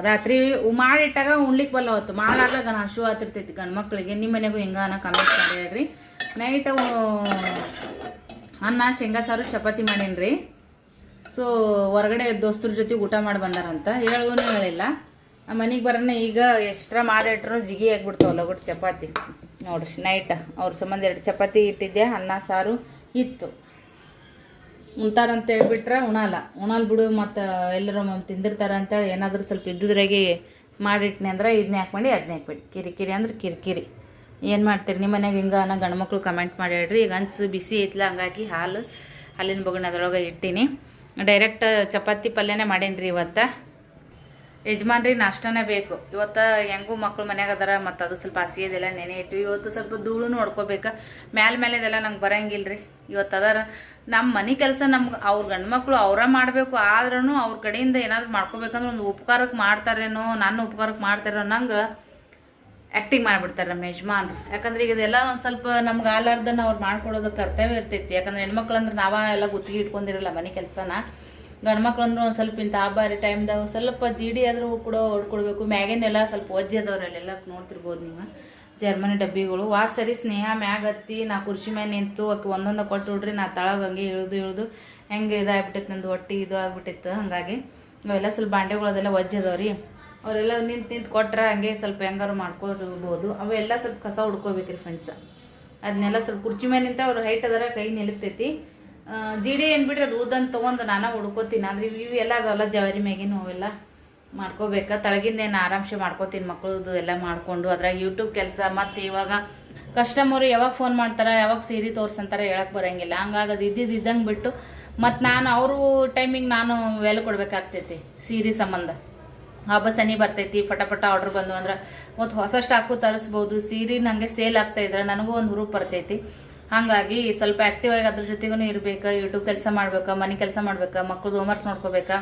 ರಾತ್ರಿ ಮಾಡಿಟ್ಟಾಗ ಉಣ್ಲಿಕ್ಕೆ ಬಲ್ಲ ಹೊತ್ತು ಮಾಡಾರ್ದಾಗ ಹಶು ಆತಿರ್ತೈತಿ ಗಂಡು ಮಕ್ಕಳಿಗೆ ನಿಮ್ಮ ಮನೆಗೂ ಹಿಂಗೆ ಅನ್ನೋ ಕಮೆಂಟ್ ಮಾಡಿ ಹೇಳ್ರಿ. ನೈಟ್ ಅನ್ನ ಶೇಂಗಾ ಸಾರು ಚಪಾತಿ ಮಾಡೀನಿ ರೀ ಸೊ ಹೊರಗಡೆ ದೋಸ್ತರ ಜೊತೆ ಊಟ ಮಾಡಿ ಬಂದಾರಂತ. ಹೇಳೂ ಹೇಳಿಲ್ಲ. ಮನೆಗೆ ಬರೋಣ, ಈಗ ಎಕ್ಸ್ಟ್ರಾ ಮಾಡಿಟ್ರು ಜಿಗಿ ಆಗಿಬಿಡ್ತಾವಲ್ಲ ಒಟ್ಟು ಚಪಾತಿ. ನೋಡ್ರಿ ನೈಟ್ ಅವ್ರ ಸಂಬಂಧ ಎರಡು ಚಪಾತಿ ಇಟ್ಟಿದ್ದೆ, ಅನ್ನ, ಸಾರು ಇತ್ತು. ಉಣ್ತಾರಂತ ಹೇಳ್ಬಿಟ್ರೆ ಉಣಲ್ಲ. ಉಣಲ್ ಬಿಡು, ಮತ್ತು ಎಲ್ಲರೂ ತಿಂದಿರ್ತಾರೆ ಅಂತೇಳಿ ಏನಾದರೂ ಸ್ವಲ್ಪ ಇದ್ದಿದ್ರಾಗೆ ಮಾಡಿಟ್ನಿ ಅಂದ್ರೆ ಇದನ್ನೇ ಹಾಕ್ಕೊಂಡು ಅದನ್ನ ಹಾಕ್ಬಿಡಿ. ಕಿರಿಕಿರಿ ಅಂದ್ರೆ ಕಿರಿಕಿರಿ ಏನು ಮಾಡ್ತೀರಿ? ನಿಮ್ಮ ಮನೆಗೆ ಹಿಂಗೆ? ಅನ್ನೋ ಗಂಡು ಮಕ್ಕಳು ಕಮೆಂಟ್ ಮಾಡಿ ಹೇಳ್ರಿ. ಈಗ ಹಂಚು ಬಿಸಿ ಐತ್ಲ, ಹಂಗಾಗಿ ಹಾಲು, ಹಾಲಿನ ಬಗ್ಗೆ ಅದ್ರೊಳಗೆ ಇಟ್ಟೀನಿ. ಡೈರೆಕ್ಟ್ ಚಪಾತಿ ಪಲ್ಯನೇ ಮಾಡೇನಿ ರೀ ಇವತ್ತು. ಯಜಮಾನ್ರಿ, ನಾಷ್ಟನೇ ಬೇಕು. ಇವತ್ತು ಹೆಂಗೂ ಮಕ್ಕಳು ಮನ್ಯಾಗ ಅದಾರ, ಮತ್ತು ಅದು ಸ್ವಲ್ಪ ಹಸಿಯೋದೆಲ್ಲ ನೆನೆ ಇಟ್ಟು ಇವತ್ತು ಸ್ವಲ್ಪ ಧೂಳು ನೋಡ್ಕೋಬೇಕು. ಮ್ಯಾಲ ಮೇಲೆ ಇದೆಲ್ಲ ನಂಗೆ ಬರಂಗಿಲ್ಲ ರೀ ಇವತ್ತು ಅದಾರ. ನಮ್ಮ ಮನೆ ಕೆಲಸ ನಮ್ಗೆ ಅವ್ರ ಗಂಡು ಮಕ್ಕಳು ಅವರ ಮಾಡಬೇಕು. ಆದ್ರೂ ಅವ್ರ ಕಡೆಯಿಂದ ಏನಾದ್ರು ಮಾಡ್ಕೋಬೇಕಂದ್ರೆ ಒಂದು ಉಪಕಾರಕ್ಕೆ ಮಾಡ್ತಾರೇನೋ, ನನ್ನ ಉಪಕಾರಕ್ಕೆ ಮಾಡ್ತಾರೋ ನಂಗೆ ಆ್ಯಕ್ಟಿಂಗ್ ಮಾಡಿಬಿಡ್ತಾರೆ ನಮ್ಮ ಯಜಮಾನ್ರು. ಯಾಕಂದ್ರೆ ಈಗ ಇದೆಲ್ಲ ಒಂದು ಸ್ವಲ್ಪ ನಮ್ಗೆ ಆಲಾರ್ದನ್ನ ಅವ್ರು ಮಾಡ್ಕೊಡೋದು ಕರ್ತವ್ಯ ಇರ್ತೈತಿ. ಯಾಕಂದ್ರೆ ಹೆಣ್ಮಕ್ಳು ಅಂದ್ರೆ ನಾವ ಎಲ್ಲ ಗುತ್ತಿಗೆ ಇಟ್ಕೊಂಡಿರಲ್ಲ ಮನೆ ಕೆಲಸನ. ಗಂಡ್ಮಕ್ಳು ಅಂದ್ರೆ ಒಂದು ಸ್ವಲ್ಪ ಇಂಥ ಹಬ್ಬಾರಿ ಟೈಮ್ದಾಗ ಸ್ವಲ್ಪ ಜಿಡಿ ಆದರೂ ಕೂಡ ಹೊಡ್ಕೊಡ್ಬೇಕು. ಮ್ಯಾಗಿನೆಲ್ಲ ಸ್ವಲ್ಪ ಒಜ್ಜೆ ಅದಾವ್ರಿ ಅಲ್ಲೆಲ್ಲ ನೋಡ್ತಿರ್ಬೋದು ನೀವು. ಜರ್ಮನಿ ಡಬ್ಬಿಗಳು. ವಾ ಸರಿ ಸ್ನೇಹ ಮ್ಯಾಗ ಹತ್ತಿ, ನಾ ಕುರ್ಚಿ ಮ್ಯಾಗ ನಿಂತು ಅಕ್ಕ ಒಂದೊಂದು ಕೊಟ್ಟು ನಾ ತಳಗ ಹಂಗೆ ಇಳಿದು ಇಳಿದು ಹೆಂಗೆ ಇದಾಗ್ಬಿಟ್ಟಿತ್ತು ನಂದು ಹೊಟ್ಟಿ ಇದು ಆಗ್ಬಿಟ್ಟಿತ್ತು ಹಾಗಾಗಿ. ಇವೆಲ್ಲ ಸ್ವಲ್ಪ ಬಾಂಡೆಗಳು ಅದೆಲ್ಲ ಒಜ್ಜದವ್ರಿ ಅವರೆಲ್ಲ ನಿಂತು ನಿಂತು ಕೊಟ್ರೆ ಹಂಗೆ ಸ್ವಲ್ಪ ಹೆಂಗಾರು ಮಾಡ್ಕೊಬೋದು ಅವೆಲ್ಲ ಸ್ವಲ್ಪ ಕಸ ಹುಡ್ಕೋಬೇಕ್ರಿ ಫ್ರೆಂಡ್ಸ್ ಅದನ್ನೆಲ್ಲ ಸ್ವಲ್ಪ ಕುರ್ಚಿ ಮೇಲೆ ನಿಂತ ಅವ್ರು ಹೈಟ್ ಅದರ, ಕೈ ನಿಲುಕ್ತೈತಿ ಜಿಡಿ ಏನು ಬಿಟ್ರೆ ಅದು ಊದಂತ ತೊಗೊಂಡು ನಾನು ಹುಡ್ಕೋತೀನಿ. ಅಂದ್ರೆ ಇವು ಎಲ್ಲ ಅದಲ್ಲ, ಜವಾರಿ ಮ್ಯಾಗಿನ ಅವೆಲ್ಲ ಮಾಡ್ಕೋಬೇಕಾ. ತಳಗಿಂದ ಏನು ಆರಾಮ್ಸೆ ಮಾಡ್ಕೋತೀನಿ ಮಕ್ಕಳದು ಎಲ್ಲ ಮಾಡಿಕೊಂಡು. ಅದ್ರಾಗ ಯೂಟ್ಯೂಬ್ ಕೆಲಸ ಮತ್ತು ಇವಾಗ ಕಸ್ಟಮರು ಯಾವಾಗ ಫೋನ್ ಮಾಡ್ತಾರೆ, ಯಾವಾಗ ಸೀರೆ ತೋರ್ಸಂತಾರೆ ಹೇಳಕ್ಕೆ ಬರೋಂಗಿಲ್ಲ. ಹಂಗಾಗಿ ಅದು ಇದ್ದಿದ್ದು ಇದ್ದಂಗೆ ಬಿಟ್ಟು ಮತ್ತು ನಾನು ಅವರು ಟೈಮಿಗೆ ನಾನು ವೆಲ್ ಕೊಡಬೇಕಾಗ್ತೈತಿ, ಸೀರೆ ಸಂಬಂಧ. ಹಬ್ಬ ಸನಿ ಬರ್ತೈತಿ, ಫಟಾಫಟ ಆರ್ಡ್ರ್ ಬಂದು ಅಂದ್ರೆ ಮತ್ತು ಹೊಸ ಸ್ಟಾಕು ತರಿಸ್ಬೋದು, ಸೀರೆ ನನಗೆ ಸೇಲ್ ಆಗ್ತಾ ಇದ್ರೆ ನನಗೂ ಒಂದು ಹುರುಪ್ ಬರ್ತೈತಿ. ಹಾಗಾಗಿ ಸ್ವಲ್ಪ ಆ್ಯಕ್ಟಿವ್ ಆಗಿ ಅದ್ರ ಜೊತೆಗೂ ಇರ್ಬೇಕು ಯೂಟ್ಯೂಬ್ ಕೆಲಸ ಮಾಡ್ಬೇಕು, ಮನೆ ಕೆಲಸ ಮಾಡ್ಬೇಕು ಮಕ್ಳದ್ದು ಹೋಮ್ವರ್ಕ್ ನೋಡ್ಕೋಬೇಕಾ.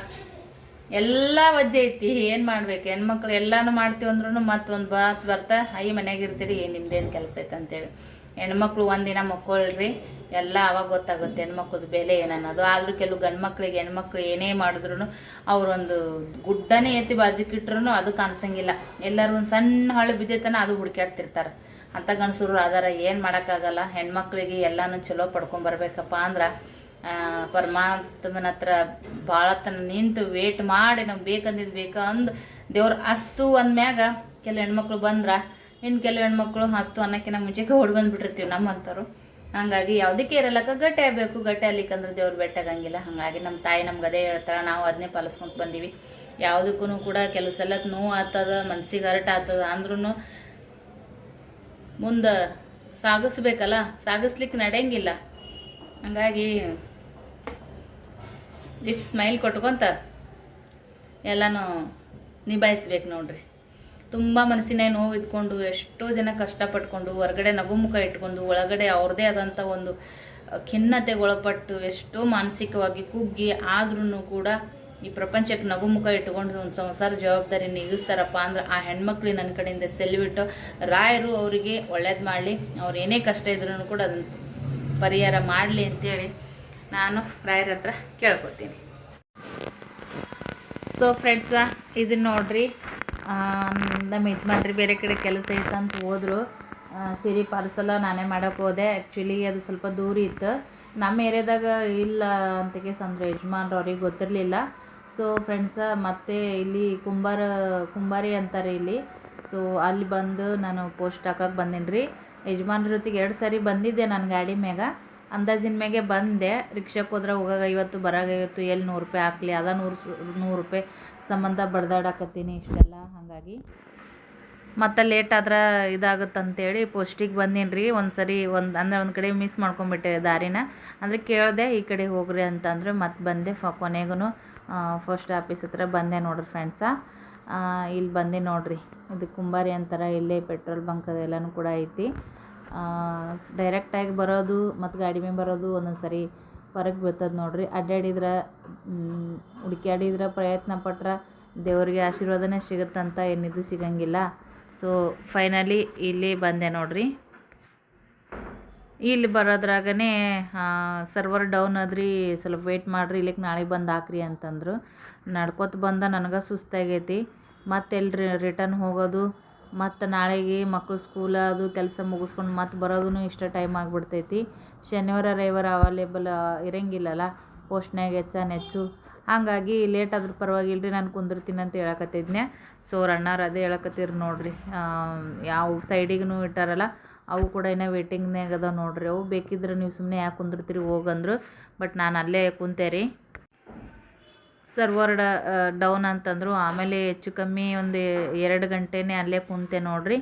ಎಲ್ಲ ವಜ್ಜೆ ಐತಿ, ಏನು ಮಾಡ್ಬೇಕು? ಹೆಣ್ಮಕ್ಳು ಎಲ್ಲಾನು ಮಾಡ್ತೀವಿ ಅಂದ್ರೂ ಮತ್ತೊಂದು ಬಾತ್ ಬರ್ತಾ ಐ ಮನೆಯಾಗಿರ್ತೀರಿ ಏನು ನಿಮ್ದೇನು ಕೆಲಸ ಐತೆ ಅಂತೇಳಿ ಹೆಣ್ಮಕ್ಳು ಒಂದಿನ ಮಕ್ಕೊಳ್ರಿ, ಎಲ್ಲ ಅವಾಗ ಗೊತ್ತಾಗುತ್ತೆ ಹೆಣ್ಮಕ್ಳದ್ದು ಬೆಲೆ ಏನನ್ನೋದು. ಆದರೂ ಕೆಲವು ಗಂಡು ಮಕ್ಳಿಗೆ ಹೆಣ್ಮಕ್ಳು ಏನೇ ಮಾಡಿದ್ರು ಅವ್ರೊಂದು ಗುಡ್ಡನೇ ಎತ್ತಿ ಬಾಜುಕಿಟ್ರು ಅದು ಕಾಣಿಸಂಗಿಲ್ಲ. ಎಲ್ಲರೂ ಒಂದು ಸಣ್ಣ ಹಳ್ಳಿ ಬಿದ್ದೈತನ ಅದು ಹುಡುಕ್ಯಾಡ್ತಿರ್ತಾರೆ. ಅಂತ ಗಂಡಸರು ಅದಾರ ಏನು ಮಾಡೋಕ್ಕಾಗಲ್ಲ. ಹೆಣ್ಮಕ್ಳಿಗೆ ಎಲ್ಲಾನು ಚಲೋ ಪಡ್ಕೊಂಬರ್ಬೇಕಪ್ಪ ಅಂದ್ರೆ ಪರಮಾತ್ಮನ ಹತ್ರ ಭಾಳ ತನ ನಿಂತು ವೇಟ್ ಮಾಡಿ ನಮ್ಗೆ ಬೇಕಂದಿದ್ದು ಬೇಕಂದು ದೇವ್ರ ಅಸ್ತು ಅಂದ್ಮ್ಯಾಗ ಕೆಲವು ಹೆಣ್ಮಕ್ಳು ಬಂದ್ರೆ ಇನ್ನು ಕೆಲವು ಹೆಣ್ಮಕ್ಳು ಹಸ್ತು ಅನ್ನೋಕ್ಕಿಂತ ಮುಂಚೆಗೆ ಹೊಡ್ ಬಂದ್ಬಿಟ್ಟಿರ್ತೀವಿ ನಮ್ಮಂಥವ್ರು ಹಂಗಾಗಿ ಯಾವುದಕ್ಕೆ ಇರಲ್ಲಕ್ಕ ಗಟ್ಟೆ ಆಗಬೇಕು, ಗಟ್ಟೆ ಆಗ್ಲಿಕ್ಕಂದ್ರೆ ದೇವ್ರು ಬೆಟ್ಟಾಗಂಗಿಲ್ಲ. ಹಾಗಾಗಿ ನಮ್ಮ ತಾಯಿ ನಮ್ಗೆ ಅದೇ ಹೇಳ್ತಾರ ನಾವು ಅದನ್ನೇ ಪಾಲಿಸ್ಕೊಂತ ಬಂದೀವಿ. ಯಾವುದಕ್ಕೂ ಕೂಡ ಕೆಲವು ಸಲ ನೋವು ಆಗ್ತದ ಮನ್ಸಿಗೆ ಹರಟ ಆಗ್ತದ ಅಂದ್ರೂ ಮುಂದೆ ಸಾಗಿಸ್ಬೇಕಲ್ಲ ಸಾಗಿಸ್ಲಿಕ್ಕೆ ನಡೆಯಂಗಿಲ್ಲ. ಹಂಗಾಗಿ ಇಷ್ಟು ಸ್ಮೈಲ್ ಕೊಟ್ಕೊಂತ ಎಲ್ಲನೂ ನಿಭಾಯಿಸ್ಬೇಕು ನೋಡ್ರಿ. ತುಂಬ ಮನಸ್ಸಿನ ನೋವು ಇದ್ಕೊಂಡು, ಎಷ್ಟೋ ಜನ ಕಷ್ಟಪಟ್ಕೊಂಡು, ಹೊರಗಡೆ ನಗುಮುಖ ಇಟ್ಕೊಂಡು, ಒಳಗಡೆ ಅವ್ರದ್ದೇ ಆದಂಥ ಒಂದು ಖಿನ್ನತೆಗೊಳಪಟ್ಟು, ಎಷ್ಟೋ ಮಾನಸಿಕವಾಗಿ ಕುಗ್ಗಿ ಆದ್ರೂ ಕೂಡ ಈ ಪ್ರಪಂಚಕ್ಕೆ ನಗುಮುಖ ಇಟ್ಕೊಂಡು ಒಂದು ಸಂಸಾರ ಜವಾಬ್ದಾರಿ ನೀಗಿಸ್ತಾರಪ್ಪ ಅಂದ್ರೆ ಆ ಹೆಣ್ಮಕ್ಳು ನನ್ನ ಕಡೆಯಿಂದ ಸೆಲ್ಬಿಟ್ಟು ರಾಯರು ಅವರಿಗೆ ಒಳ್ಳೇದು ಮಾಡಲಿ, ಅವ್ರು ಏನೇ ಕಷ್ಟ ಇದ್ರೂ ಕೂಡ ಅದನ್ನು ಪರಿಹಾರ ಮಾಡಲಿ ಅಂತೇಳಿ ನಾನು ರಾಯರ ಹತ್ರ ಕೇಳ್ಕೊತೀನಿ. ಸೊ ಫ್ರೆಂಡ್ಸ ಇದನ್ನ ನೋಡ್ರಿ ನಮ್ಮ ಇದು ಬೇರೆ ಕಡೆ ಕೆಲಸ ಐತೆ ಅಂತ ಹೋದ್ರು. ಸೀರೆ ಪಾರ್ಸಲ ನಾನೇ ಮಾಡೋಕ್ಕೆ ಹೋದೆ. ಆ್ಯಕ್ಚುಲಿ ಅದು ಸ್ವಲ್ಪ ದೂರ ಇತ್ತು. ನಮ್ಮ ಏರಿಯಾದಾಗ ಇಲ್ಲ ಅಂತ ಕೇಸ್ ಅಂದರು ಯಜಮಾನ್ರು, ಅವ್ರಿಗೆ ಗೊತ್ತಿರಲಿಲ್ಲ. ಸೊ ಫ್ರೆಂಡ್ಸ ಮತ್ತೆ ಇಲ್ಲಿ ಕುಂಬಾರ, ಕುಂಬಾರಿ ಅಂತಾರೆ ಇಲ್ಲಿ. ಸೊ ಅಲ್ಲಿ ಬಂದು ನಾನು ಪೋಸ್ಟ್ ಹಾಕೋಕೆ ಬಂದೀನಿ ರೀ ಯಜಮಾನ್ರ ಜೊತೆಗೆ ಎರಡು ಸಾರಿ ಬಂದಿದ್ದೆ ನನ್ನ ಗಾಡಿ ಮ್ಯಾಗ. ಅಂದಾಜಿನ ಮ್ಯಾಗೆ ಬಂದೆ. ರಿಕ್ಷಾಕ್ಕೆ ಹೋದ್ರೆ ಹೋಗಾಗ ಐವತ್ತು, ಬರಾಗ ಐವತ್ತು ಎಲ್ಲಿ ನೂರು ರೂಪಾಯಿ ಹಾಕ್ಲಿ. ಅದ ನೂರು ನೂರು ರೂಪಾಯಿ. ಸಂಬಂಧ ಬಡ್ದಾಡಕತ್ತೀನಿ ಇಷ್ಟೆಲ್ಲ, ಹಾಗಾಗಿ. ಮತ್ತು ಲೇಟ್ ಆದ್ರೆ ಇದಾಗುತ್ತಂತೇಳಿ ಪೋಸ್ಟಿಗೆ ಬಂದೀನಿ ರೀ ಒಂದು ಸರಿ ಒಂದು ಅಂದರೆ ಒಂದು ಕಡೆ ಮಿಸ್ ಮಾಡ್ಕೊಂಬಿಟ್ಟೆ ದಾರಿನ. ಅಂದರೆ ಕೇಳಿದೆ ಈ ಕಡೆ ಹೋಗ್ರಿ ಅಂತಂದ್ರೆ ಮತ್ತೆ ಬಂದೆ ಫ ಕೊನೆಗೂ ಫಸ್ಟ್ ಆಫೀಸ್ ಹತ್ರ ಬಂದೆ ನೋಡ್ರಿ ಫ್ರೆಂಡ್ಸ ಇಲ್ಲಿ ಬಂದೆ ನೋಡ್ರಿ. ಇದು ಕುಂಬಾರಿ ಅಂತಾರೆ, ಇಲ್ಲೇ ಪೆಟ್ರೋಲ್ ಬಂಕ್ ಅದೆಲ್ಲನೂ ಕೂಡ ಐತಿ. ಡೈರೆಕ್ಟಾಗಿ ಬರೋದು ಮತ್ತು ಗಾಡಿ ಮೇಲೆ ಬರೋದು ಒಂದೊಂದು ಸರಿ ಹೊರಗೆ ಬೀಳ್ತದೆ ನೋಡ್ರಿ. ಅಡ್ಡಾಡಿದ್ರೆ ಹುಡ್ಕ್ಯಾಡಿದ್ರೆ ಪ್ರಯತ್ನ ಪಟ್ರೆ ದೇವರಿಗೆ ಆಶೀರ್ವಾದನೇ ಸಿಗುತ್ತಂತ ಏನಿದು ಸಿಗಂಗಿಲ್ಲ. ಸೊ ಫೈನಲಿ ಇಲ್ಲಿ ಬಂದೆ ನೋಡ್ರಿ. ಇಲ್ಲಿ ಬರೋದ್ರಾಗನೇ ಸರ್ವರ್ ಡೌನ್ ಆದ್ರಿ, ಸ್ವಲ್ಪ ವೆಯ್ಟ್ ಮಾಡಿರಿ, ಇಲ್ಲಿಗೆ ನಾಳೆ ಬಂದು ಹಾಕ್ರಿ ಅಂತಂದರು. ನಡ್ಕೊತ ಬಂದ ನನಗೆ ಸುಸ್ತಾಗೈತಿ. ಮತ್ತೆ ಎಲ್ಲರಿ ರಿಟರ್ನ್ ಹೋಗೋದು, ಮತ್ತು ನಾಳೆಗೆ ಮಕ್ಕಳು ಸ್ಕೂಲ ಅದು ಕೆಲಸ ಮುಗಿಸ್ಕೊಂಡು ಮತ್ತೆ ಬರೋದೂ ಇಷ್ಟ ಟೈಮ್ ಆಗಿಬಿಡ್ತೈತಿ. ಶನಿವಾರ, ರವಿವಾರ ಅವೈಲೇಬಲ್ ಇರಂಗಿಲ್ಲಲ್ಲ ಪೋಸ್ಟ್ನಾಗ ಹೆಚ್ಚಾನ ಹೆಚ್ಚು ಹಾಗಾಗಿ ಲೇಟ್ ಆದ್ರೂ ಪರವಾಗಿಲ್ಲ ರೀ ನಾನು ಕುಂದಿರ್ತೀನಿ ಅಂತ ಹೇಳಕತ್ತಿದ್ನೆ ಸೊ ಅವ್ರ ಅಣ್ಣಾರು ಅದೇ ಹೇಳಕತ್ತೀರಿ ನೋಡಿರಿ. ಯಾವ ಸೈಡಿಗೂ ಇಟ್ಟಾರಲ್ಲ, ಅವು ಕೂಡ ಇನ್ನೂ ವೇಟಿಂಗ್ನಾಗ ಅದಾವೆ ನೋಡಿರಿ. ಅವು ಬೇಕಿದ್ರೆ ನೀವು ಸುಮ್ಮನೆ ಯಾಕೆ ಕುಂದಿರ್ತೀರಿ ಹೋಗಂದ್ರು. ಬಟ್ ನಾನು ಅಲ್ಲೇ ಕುಂತೆ ರೀ ಸರ್ವರ್ ಡೌನ್ ಅಂತಂದರು. ಆಮೇಲೆ ಹೆಚ್ಚು ಕಮ್ಮಿ ಒಂದು ಎರಡು ಗಂಟೆನೇ ಅಲ್ಲೇ ಕುಂತೆ ನೋಡಿರಿ.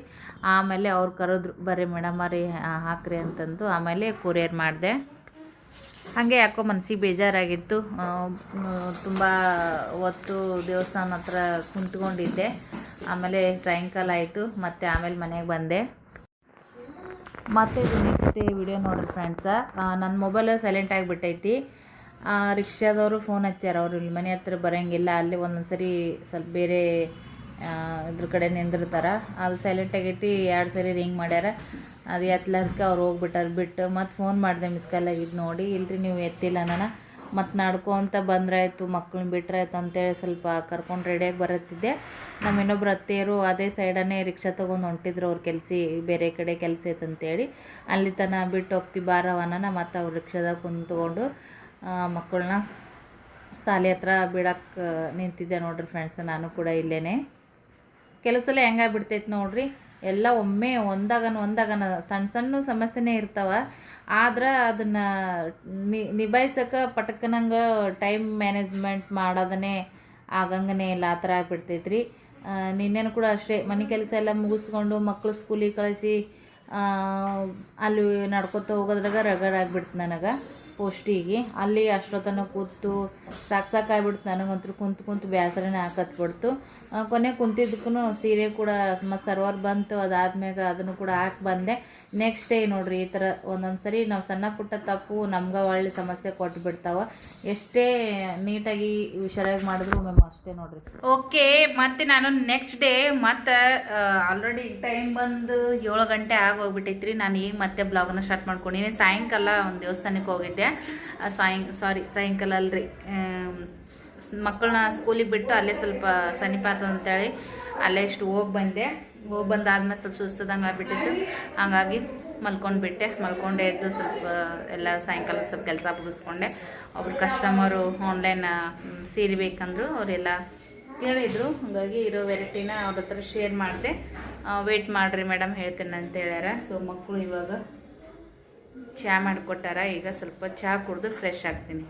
ಆಮೇಲೆ ಅವ್ರು ಕರೆದ್ರು, ಬರ್ರಿ ಮೇಡಮರಿ ಹಾಕ್ರಿ ಅಂತಂದು. ಆಮೇಲೆ ಕೊರಿಯರ್ ಮಾಡಿದೆ. ಹಾಗೆ ಯಾಕೋ ಮನ್ಸಿಗೆ ಬೇಜಾರಾಗಿತ್ತು. ತುಂಬ ಹೊತ್ತು ದೇವಸ್ಥಾನ ಹತ್ರ ಕುಂತ್ಕೊಂಡಿದ್ದೆ. ಆಮೇಲೆ ಸಾಯಂಕಾಲ ಆಯಿತು. ಮತ್ತು ಆಮೇಲೆ ಮನೆಗೆ ಬಂದೆ. ಮತ್ತು ನೆಕ್ಸ್ಟ್ ಡೇ ವಿಡಿಯೋ ನೋಡ್ರಿ ಫ್ರೆಂಡ್ಸ. ನನ್ನ ಮೊಬೈಲ್ ಸೈಲೆಂಟ್ ಆಗಿಬಿಟ್ಟೈತಿ. ರಿಕ್ಷಾದವರು ಫೋನ್ ಹಚ್ಚಾರ ಅವರು ಇಲ್ಲಿ ಮನೆ ಹತ್ರ ಬರೋಂಗಿಲ್ಲ. ಅಲ್ಲಿ ಒಂದೊಂದ್ಸರಿ ಸ್ವಲ್ಪ ಬೇರೆ ಇದ್ರ ಕಡೆ ನಿಂದಿರ್ತಾರ. ಅದು ಸೈಲೆಂಟ್ ಆಗೈತಿ, ಎರಡು ಸರಿ ರಿಂಗ್ ಮಾಡ್ಯಾರ. ಅದು ಎತ್ತಲಾರ್ದಕ್ಕೆ ಅವ್ರು ಹೋಗ್ಬಿಟ್ಟಾರ. ಬಿಟ್ಟು ಮತ್ತು ಫೋನ್ ಮಾಡಿದೆ ಮಿಸ್ ಕಾಲ್ ಆಗಿದ್ದು ನೋಡಿ. ಇಲ್ರಿ, ನೀವು ಎತ್ತಿಲ್ಲ ನಾನು. ಮತ್ತು ನಡ್ಕೊಂತ ಬಂದ್ರಾಯ್ತು. ಮಕ್ಳನ್ನ ಆಯ್ತು ಅಂತೇಳಿ ಸ್ವಲ್ಪ ಕರ್ಕೊಂಡು ರೆಡಿಯಾಗಿ ಬರುತ್ತಿದ್ದೆ. ನಮ್ಮ ಇನ್ನೊಬ್ರು ಅತ್ತೆಯರು ಅದೇ ಸೈಡನ್ನೇ ರಿಕ್ಷಾ ತೊಗೊಂಡು ಹೊಂಟಿದ್ರು ಅವ್ರ ಕೆಲಸ, ಬೇರೆ ಕಡೆ ಕೆಲಸ ಐತೆ ಅಂತೇಳಿ. ಅಲ್ಲಿ ತನಕ ಬಿಟ್ಟು ಹೋಗ್ತಿ ಬಾರವನ ಮತ್ತು ಅವ್ರು ರಿಕ್ಷಾದಾಗ ಕುಂತ್ಕೊಂಡು ಮಕ್ಕಳನ್ನ ಶಾಲೆ ಹತ್ರ ಬಿಡಕ್ಕೆ ನಿಂತಿದ್ದೆ ನೋಡ್ರಿ ಫ್ರೆಂಡ್ಸ್ ನಾನು ಕೂಡ ಇಲ್ಲೇ ಕೆಲವು ಸಲ ಹೆಂಗಾಗ್ಬಿಡ್ತೈತೆ ನೋಡ್ರಿ, ಎಲ್ಲ ಒಮ್ಮೆ ಒಂದಾಗನ ಒಂದಾಗನ ಸಣ್ಣ ಸಣ್ಣ ಸಮಸ್ಯೆನೇ ಇರ್ತಾವ. ಆದ್ರೆ ಅದನ್ನು ನಿಭಾಯಿಸೋಕೆ ಪಟಕನಂಗೆ ಟೈಮ್ ಮ್ಯಾನೇಜ್ಮೆಂಟ್ ಮಾಡೋದನ್ನೇ ಆಗಂಗನೇ ಇಲ್ಲ ಆ ಥರ ಆಗ್ಬಿಡ್ತೈತೆ ರೀ ನಿನ್ನೆನೂ ಕೂಡ ಅಷ್ಟೇ, ಮನೆ ಕೆಲಸ ಎಲ್ಲ ಮುಗಿಸ್ಕೊಂಡು ಮಕ್ಕಳು ಸ್ಕೂಲಿಗೆ ಕಳಿಸಿ ಅಲ್ಲಿ ನಡ್ಕೊತ ಹೋಗೋದ್ರಾಗ ರಗಡ್ ಆಗ್ಬಿಡ್ತು ನನಗೆ ಪೋಸ್ಟಿಗೆ ಅಲ್ಲಿ ಅಷ್ಟೊತ್ತನ ಕೂತು ಸಾಕು ಸಾಕಾಗ್ಬಿಡ್ತು ನನಗಂತೂ ಕುಂತು ಕುಂತು ಬೇಸರನೇ ಹಾಕತ್ಬಿಡ್ತು ಕೊನೆ ಕುಂತಿದ್ದಕ್ಕೂ ಸೀರೆ ಕೂಡ ಮತ್ತು ಸರ್ವರ್ ಬಂತು, ಅದಾದ್ಮ್ಯಾಗ ಅದನ್ನು ಕೂಡ ಹಾಕಿ ಬಂದೆ. ನೆಕ್ಸ್ಟ್ ಡೇ ನೋಡ್ರಿ, ಈ ಥರ ಒಂದೊಂದು ಸರಿ ನಾವು ಸಣ್ಣ ಪುಟ್ಟ ತಪ್ಪು ನಮ್ಗೆ ಒಳ್ಳೆ ಸಮಸ್ಯೆ ಕೊಟ್ಟು ಬಿಡ್ತಾವ. ಎಷ್ಟೇ ನೀಟಾಗಿ ಹುಷಾರಾಗಿ ಮಾಡಿದ್ರು ಒಮ್ಮೆ ಅಷ್ಟೇ ನೋಡ್ರಿ. ಓಕೆ ಮತ್ತು ನಾನು ನೆಕ್ಸ್ಟ್ ಡೇ ಮತ್ತು ಆಲ್ರೆಡಿ ಟೈಮ್ ಬಂದು ಏಳು ಗಂಟೆ ಆಗೋಗ್ಬಿಟ್ಟೈತ್ರಿ ನಾನು ಈಗ ಮತ್ತೆ ಬ್ಲಾಗನ್ನ ಸ್ಟಾರ್ಟ್ ಮಾಡ್ಕೊಂಡಿನಿ ಸಾಯಂಕಾಲ ಒಂದು ದೇವಸ್ಥಾನಕ್ಕೆ ಹೋಗಿದ್ದೆ. ಸಾಯಂ ಸಾರಿ ಸಾಯಂಕಾಲ ಅಲ್ರಿ. ಮಕ್ಕಳನ್ನ ಸ್ಕೂಲಿಗೆ ಬಿಟ್ಟು ಅಲ್ಲೇ ಸ್ವಲ್ಪ ಸನಿಪಾತ ಅಂತೇಳಿ ಅಲ್ಲೇ ಇಷ್ಟು ಹೋಗಿ ಬಂದೆ. ಹೋಗಿ ಬಂದಾದ್ಮೇಲೆ ಸ್ವಲ್ಪ ಸುಸ್ತದಂಗೆ ಆಗ್ಬಿಟ್ಟಿತ್ತು. ಹಾಗಾಗಿ ಮಲ್ಕೊಂಡು ಬಿಟ್ಟೆ. ಮಲ್ಕೊಂಡೆ ಎದ್ದು ಸ್ವಲ್ಪ ಎಲ್ಲ ಸಾಯಂಕಾಲ ಸ್ವಲ್ಪ ಕೆಲಸ ಮುಗಿಸ್ಕೊಂಡೆ. ಒಬ್ರು ಕಸ್ಟಮರು ಆನ್ಲೈನ್ ಸೀರೆ ಬೇಕಂದ್ರು ಅವರೆಲ್ಲ ಕೇಳಿದರು. ಹಾಗಾಗಿ ಇರೋ ವೆರೈಟಿನ ಅವ್ರ ಹತ್ರ ಶೇರ್ ಮಾಡಿದೆ. ವೆಯ್ಟ್ ಮಾಡಿರಿ ಮೇಡಮ್ ಹೇಳ್ತೇನೆ ಅಂತ ಹೇಳ್ಯಾರ. ಸೊ ಮಕ್ಕಳು ಇವಾಗ ಚಹಾ ಮಾಡಿಕೊಟ್ಟಾರ. ಈಗ ಸ್ವಲ್ಪ ಚಹಾ ಕುಡಿದು ಫ್ರೆಶ್ ಆಗ್ತೀನಿ.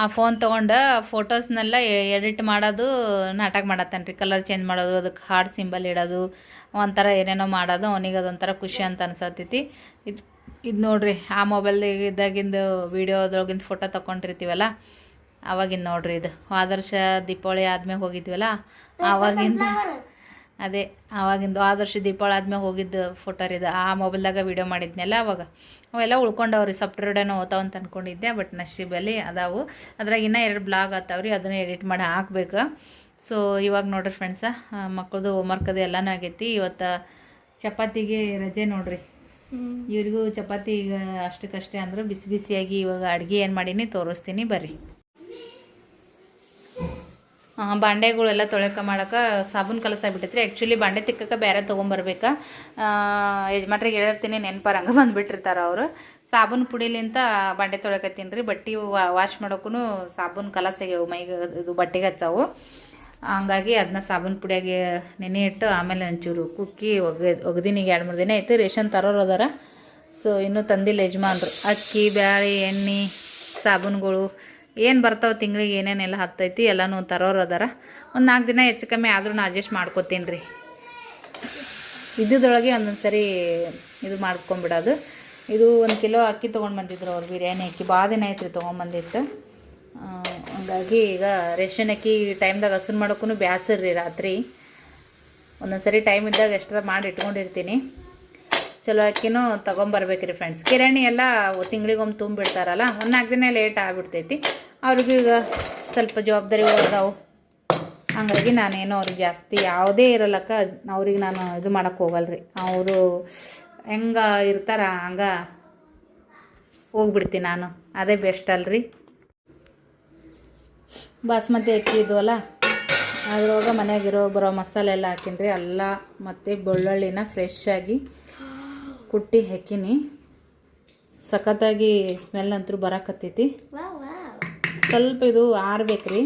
ಆ ಫೋನ್ ತೊಗೊಂಡು ಫೋಟೋಸ್ನೆಲ್ಲ ಎಡಿಟ್ ಮಾಡೋದು ನಾಟಕ ಮಾಡತ್ತಾನೆ ರೀ ಕಲರ್ ಚೇಂಜ್ ಮಾಡೋದು ಅದಕ್ಕೆ ಹಾರ್ಟ್ ಸಿಂಬಲ್ ಇಡೋದು ಒಂಥರ ಏನೇನೋ ಮಾಡೋದು ಅವನಿಗೆ ಅದೊಂಥರ ಖುಷಿ ಅಂತ ಅನ್ಸತ್ತೈತಿ. ಇದು ಇದು ನೋಡಿರಿ ಆ ಮೊಬೈಲ್ ಇದ್ದಾಗಿಂದು ವೀಡಿಯೋದ್ರೊಳಗಿಂದ ಫೋಟೋ ತಗೊಂಡಿರ್ತೀವಲ್ಲ ಅವಾಗಿಂದ ನೋಡ್ರಿ ಇದು. ಆದರ್ಶ ದೀಪಾವಳಿ ಆದ್ಮೇಲೆ ಹೋಗಿದ್ವಲ್ಲ ಆವಾಗಿಂದ ಅದೇ ಆವಾಗಿಂದು ಆದರ್ಶ ದೀಪಾವಳಿ ಆದ್ಮೇಲೆ ಹೋಗಿದ್ದು ಫೋಟೋ ರೀ ಇದು. ಆ ಮೊಬೈಲ್ದಾಗ ವೀಡಿಯೋ ಮಾಡಿದ್ನಲ್ಲ ಅವಾಗ. ಅವೆಲ್ಲ ಉಳ್ಕೊಂಡವ್ರಿ ಸಪ್ರೇಡೇನೋ ಓತಾವ ಅಂತ ಅನ್ಕೊಂಡಿದ್ದೆ ಬಟ್ ನಶೀಬಲ್ಲಿ ಅದಾವು. ಅದ್ರಾಗ ಇನ್ನೂ ಎರಡು ಬ್ಲಾಗ್ ಆತಾವ್ರಿ ಅದನ್ನ ಎಡಿಟ್ ಮಾಡಿ ಹಾಕ್ಬೇಕು. ಸೊ ಇವಾಗ ನೋಡ್ರಿ ಫ್ರೆಂಡ್ಸ ಮಕ್ಕಳದು ಹೋಮ್ವರ್ಕ್ ಅದು ಎಲ್ಲನೂ ಆಗೈತಿ. ಇವತ್ತು ಚಪಾತಿಗೆ ರಜೆ ನೋಡ್ರಿ. ಇವ್ರಿಗೂ ಚಪಾತಿ ಈಗ ಅಷ್ಟಕ್ಕಷ್ಟೇ ಅಂದ್ರೆ. ಬಿಸಿ ಬಿಸಿಯಾಗಿ ಇವಾಗ ಅಡುಗೆ ಏನು ಮಾಡೀನಿ ತೋರಿಸ್ತೀನಿ ಬರ್ರಿ. ಬಾಂಡೆಗಳೆಲ್ಲ ತೊಳೆಕ ಮಾಡಕ್ಕೆ ಸಾಬೂನು ಕಲಸ ಬಿಟ್ಟೈತ್ರಿ ಆ್ಯಕ್ಚುಲಿ ಬಾಂಡೆ ತಿಕ್ಕಕ್ಕೆ ಬೇರೆ ತೊಗೊಂಬರ್ಬೇಕಾ. ಯಜಮಾನ್ರಿಗೆ ಹೇಳಿರ್ತೀನಿ ನೆನಪಾರಂಗೆ ಬಂದುಬಿಟ್ಟಿರ್ತಾರೆ ಅವರು. ಸಾಬೂನು ಪುಡಿಲಿಂತ ಬಾಂಡೆ ತೊಳೆಕತ್ತೀನಿ ರೀ ಬಟ್ಟೆ ವಾಶ್ ಮಾಡೋಕ್ಕೂ ಸಾಬೂನು ಕಲಸಾಗ್ಯಾವು ಮೈಗೆ ಇದು ಬಟ್ಟೆಗೆ ಹಚ್ಚಾವು. ಹಂಗಾಗಿ ಅದನ್ನ ಸಾಬೂನು ಪುಡಿಯಾಗಿ ನೆನೆ ಇಟ್ಟು ಆಮೇಲೆ ಒಂಚೂರು ಕುಕ್ಕಿ ಒಗ ಒಗ್ದಿನಿಗೆ ಎರಡು ಮೂರು ದಿನ ಆಯಿತು ರೇಷನ್ ತರೋರು ಅದಾರ. ಸೊ ಇನ್ನೂ ತಂದಿಲ್ಲ ಯಜಮಾನ್ರು. ಅಕ್ಕಿ, ಬ್ಯಾಳೆ, ಎಣ್ಣೆ, ಸಾಬೂನುಗಳು. ಏನು ಬರ್ತಾವೆ ತಿಂಗಳಿಗೆ ಏನೇನೆಲ್ಲ ಹತ್ತೈತಿ ಎಲ್ಲನೂ ತರೋರು ಅದಾರ. ಒಂದು ನಾಲ್ಕು ದಿನ ಹೆಚ್ಚು ಕಮ್ಮಿ ಆದ್ರೂ ನಾ ಅಡ್ಜಸ್ಟ್ ಮಾಡ್ಕೋತೀನಿ ರೀ ಇದ್ದಿದ್ದೊಳಗೆ ಒಂದೊಂದು ಸರಿ ಇದು ಮಾಡ್ಕೊಂಬಿಡೋದು. ಇದು ಒಂದು ಕಿಲೋ ಅಕ್ಕಿ ತೊಗೊಂಡು ಬಂದಿದ್ರು ಅವ್ರು ಬಿರಿಯಾನಿ ಅಕ್ಕಿ. ಭಾಳ ದಿನ ಆಯ್ತು ರೀ ತೊಗೊಂಬಂದಿತ್ತು ಹಂಗಾಗಿ ಈಗ ರೇಷನ್ ಅಕ್ಕಿ ಟೈಮ್ದಾಗ ಹಸನ್ ಮಾಡೋಕ್ಕೂ ಬ್ಯಾಸರ್ರಿ ರಾತ್ರಿ. ಒಂದೊಂದು ಸರಿ ಟೈಮ್ ಇದ್ದಾಗ ಎಷ್ಟರ ಮಾಡಿ ಇಟ್ಕೊಂಡಿರ್ತೀನಿ. ಚಲೋ ಅಕ್ಕಿನೂ ತೊಗೊಂಬರ್ಬೇಕ್ರಿ ಫ್ರೆಂಡ್ಸ್ ಕಿರಾಣಿ ಎಲ್ಲ ತಿಂಗಳಿಗೊಮ್ಮೆ ತುಂಬಿಡ್ತಾರಲ್ಲ, ಒಂದು ನಾಲ್ಕು ದಿನ ಲೇಟ್ ಆಗಿಬಿಡ್ತೈತಿ. ಅವ್ರಿಗೂ ಈಗ ಸ್ವಲ್ಪ ಜವಾಬ್ದಾರಿ ಅದಾವು. ಹಂಗಾಗಿ ನಾನೇನು ಅವ್ರಿಗೆ ಜಾಸ್ತಿ ಯಾವುದೇ ಇರಲ್ಲಕ್ಕ ಅವ್ರಿಗೆ ನಾನು ಇದು ಮಾಡೋಕ್ಕೆ ಹೋಗಲ್ರಿ. ಅವರು ಹೆಂಗೆ ಇರ್ತಾರ ಹಂಗೆ ಹೋಗ್ಬಿಡ್ತೀನಿ ನಾನು. ಅದೇ ಬೆಸ್ಟ್ ಅಲ್ರಿ. ಬಾಸ್ಮತಿ ಅಕ್ಕಿ ಇದ್ವಲ್ಲ, ಅದ್ರೊಳಗೆ ಮನೆಯಾಗಿರೋ ಬರೋ ಮಸಾಲೆ ಎಲ್ಲ ಹಾಕಿನ್ರಿ. ಅಲ್ಲ ಮತ್ತು ಬೆಳ್ಳುಳ್ಳಿನ ಫ್ರೆಶ್ ಆಗಿ ಕುಟ್ಟಿ ಹಾಕಿನಿ ಸಖತ್ತಾಗಿ ಸ್ಮೆಲ್ ಅಂತೂ ಬರಕತ್ತೈತಿ. ಸ್ವಲ್ಪ ಇದು ಆರ್ಬೇಕ್ರಿ.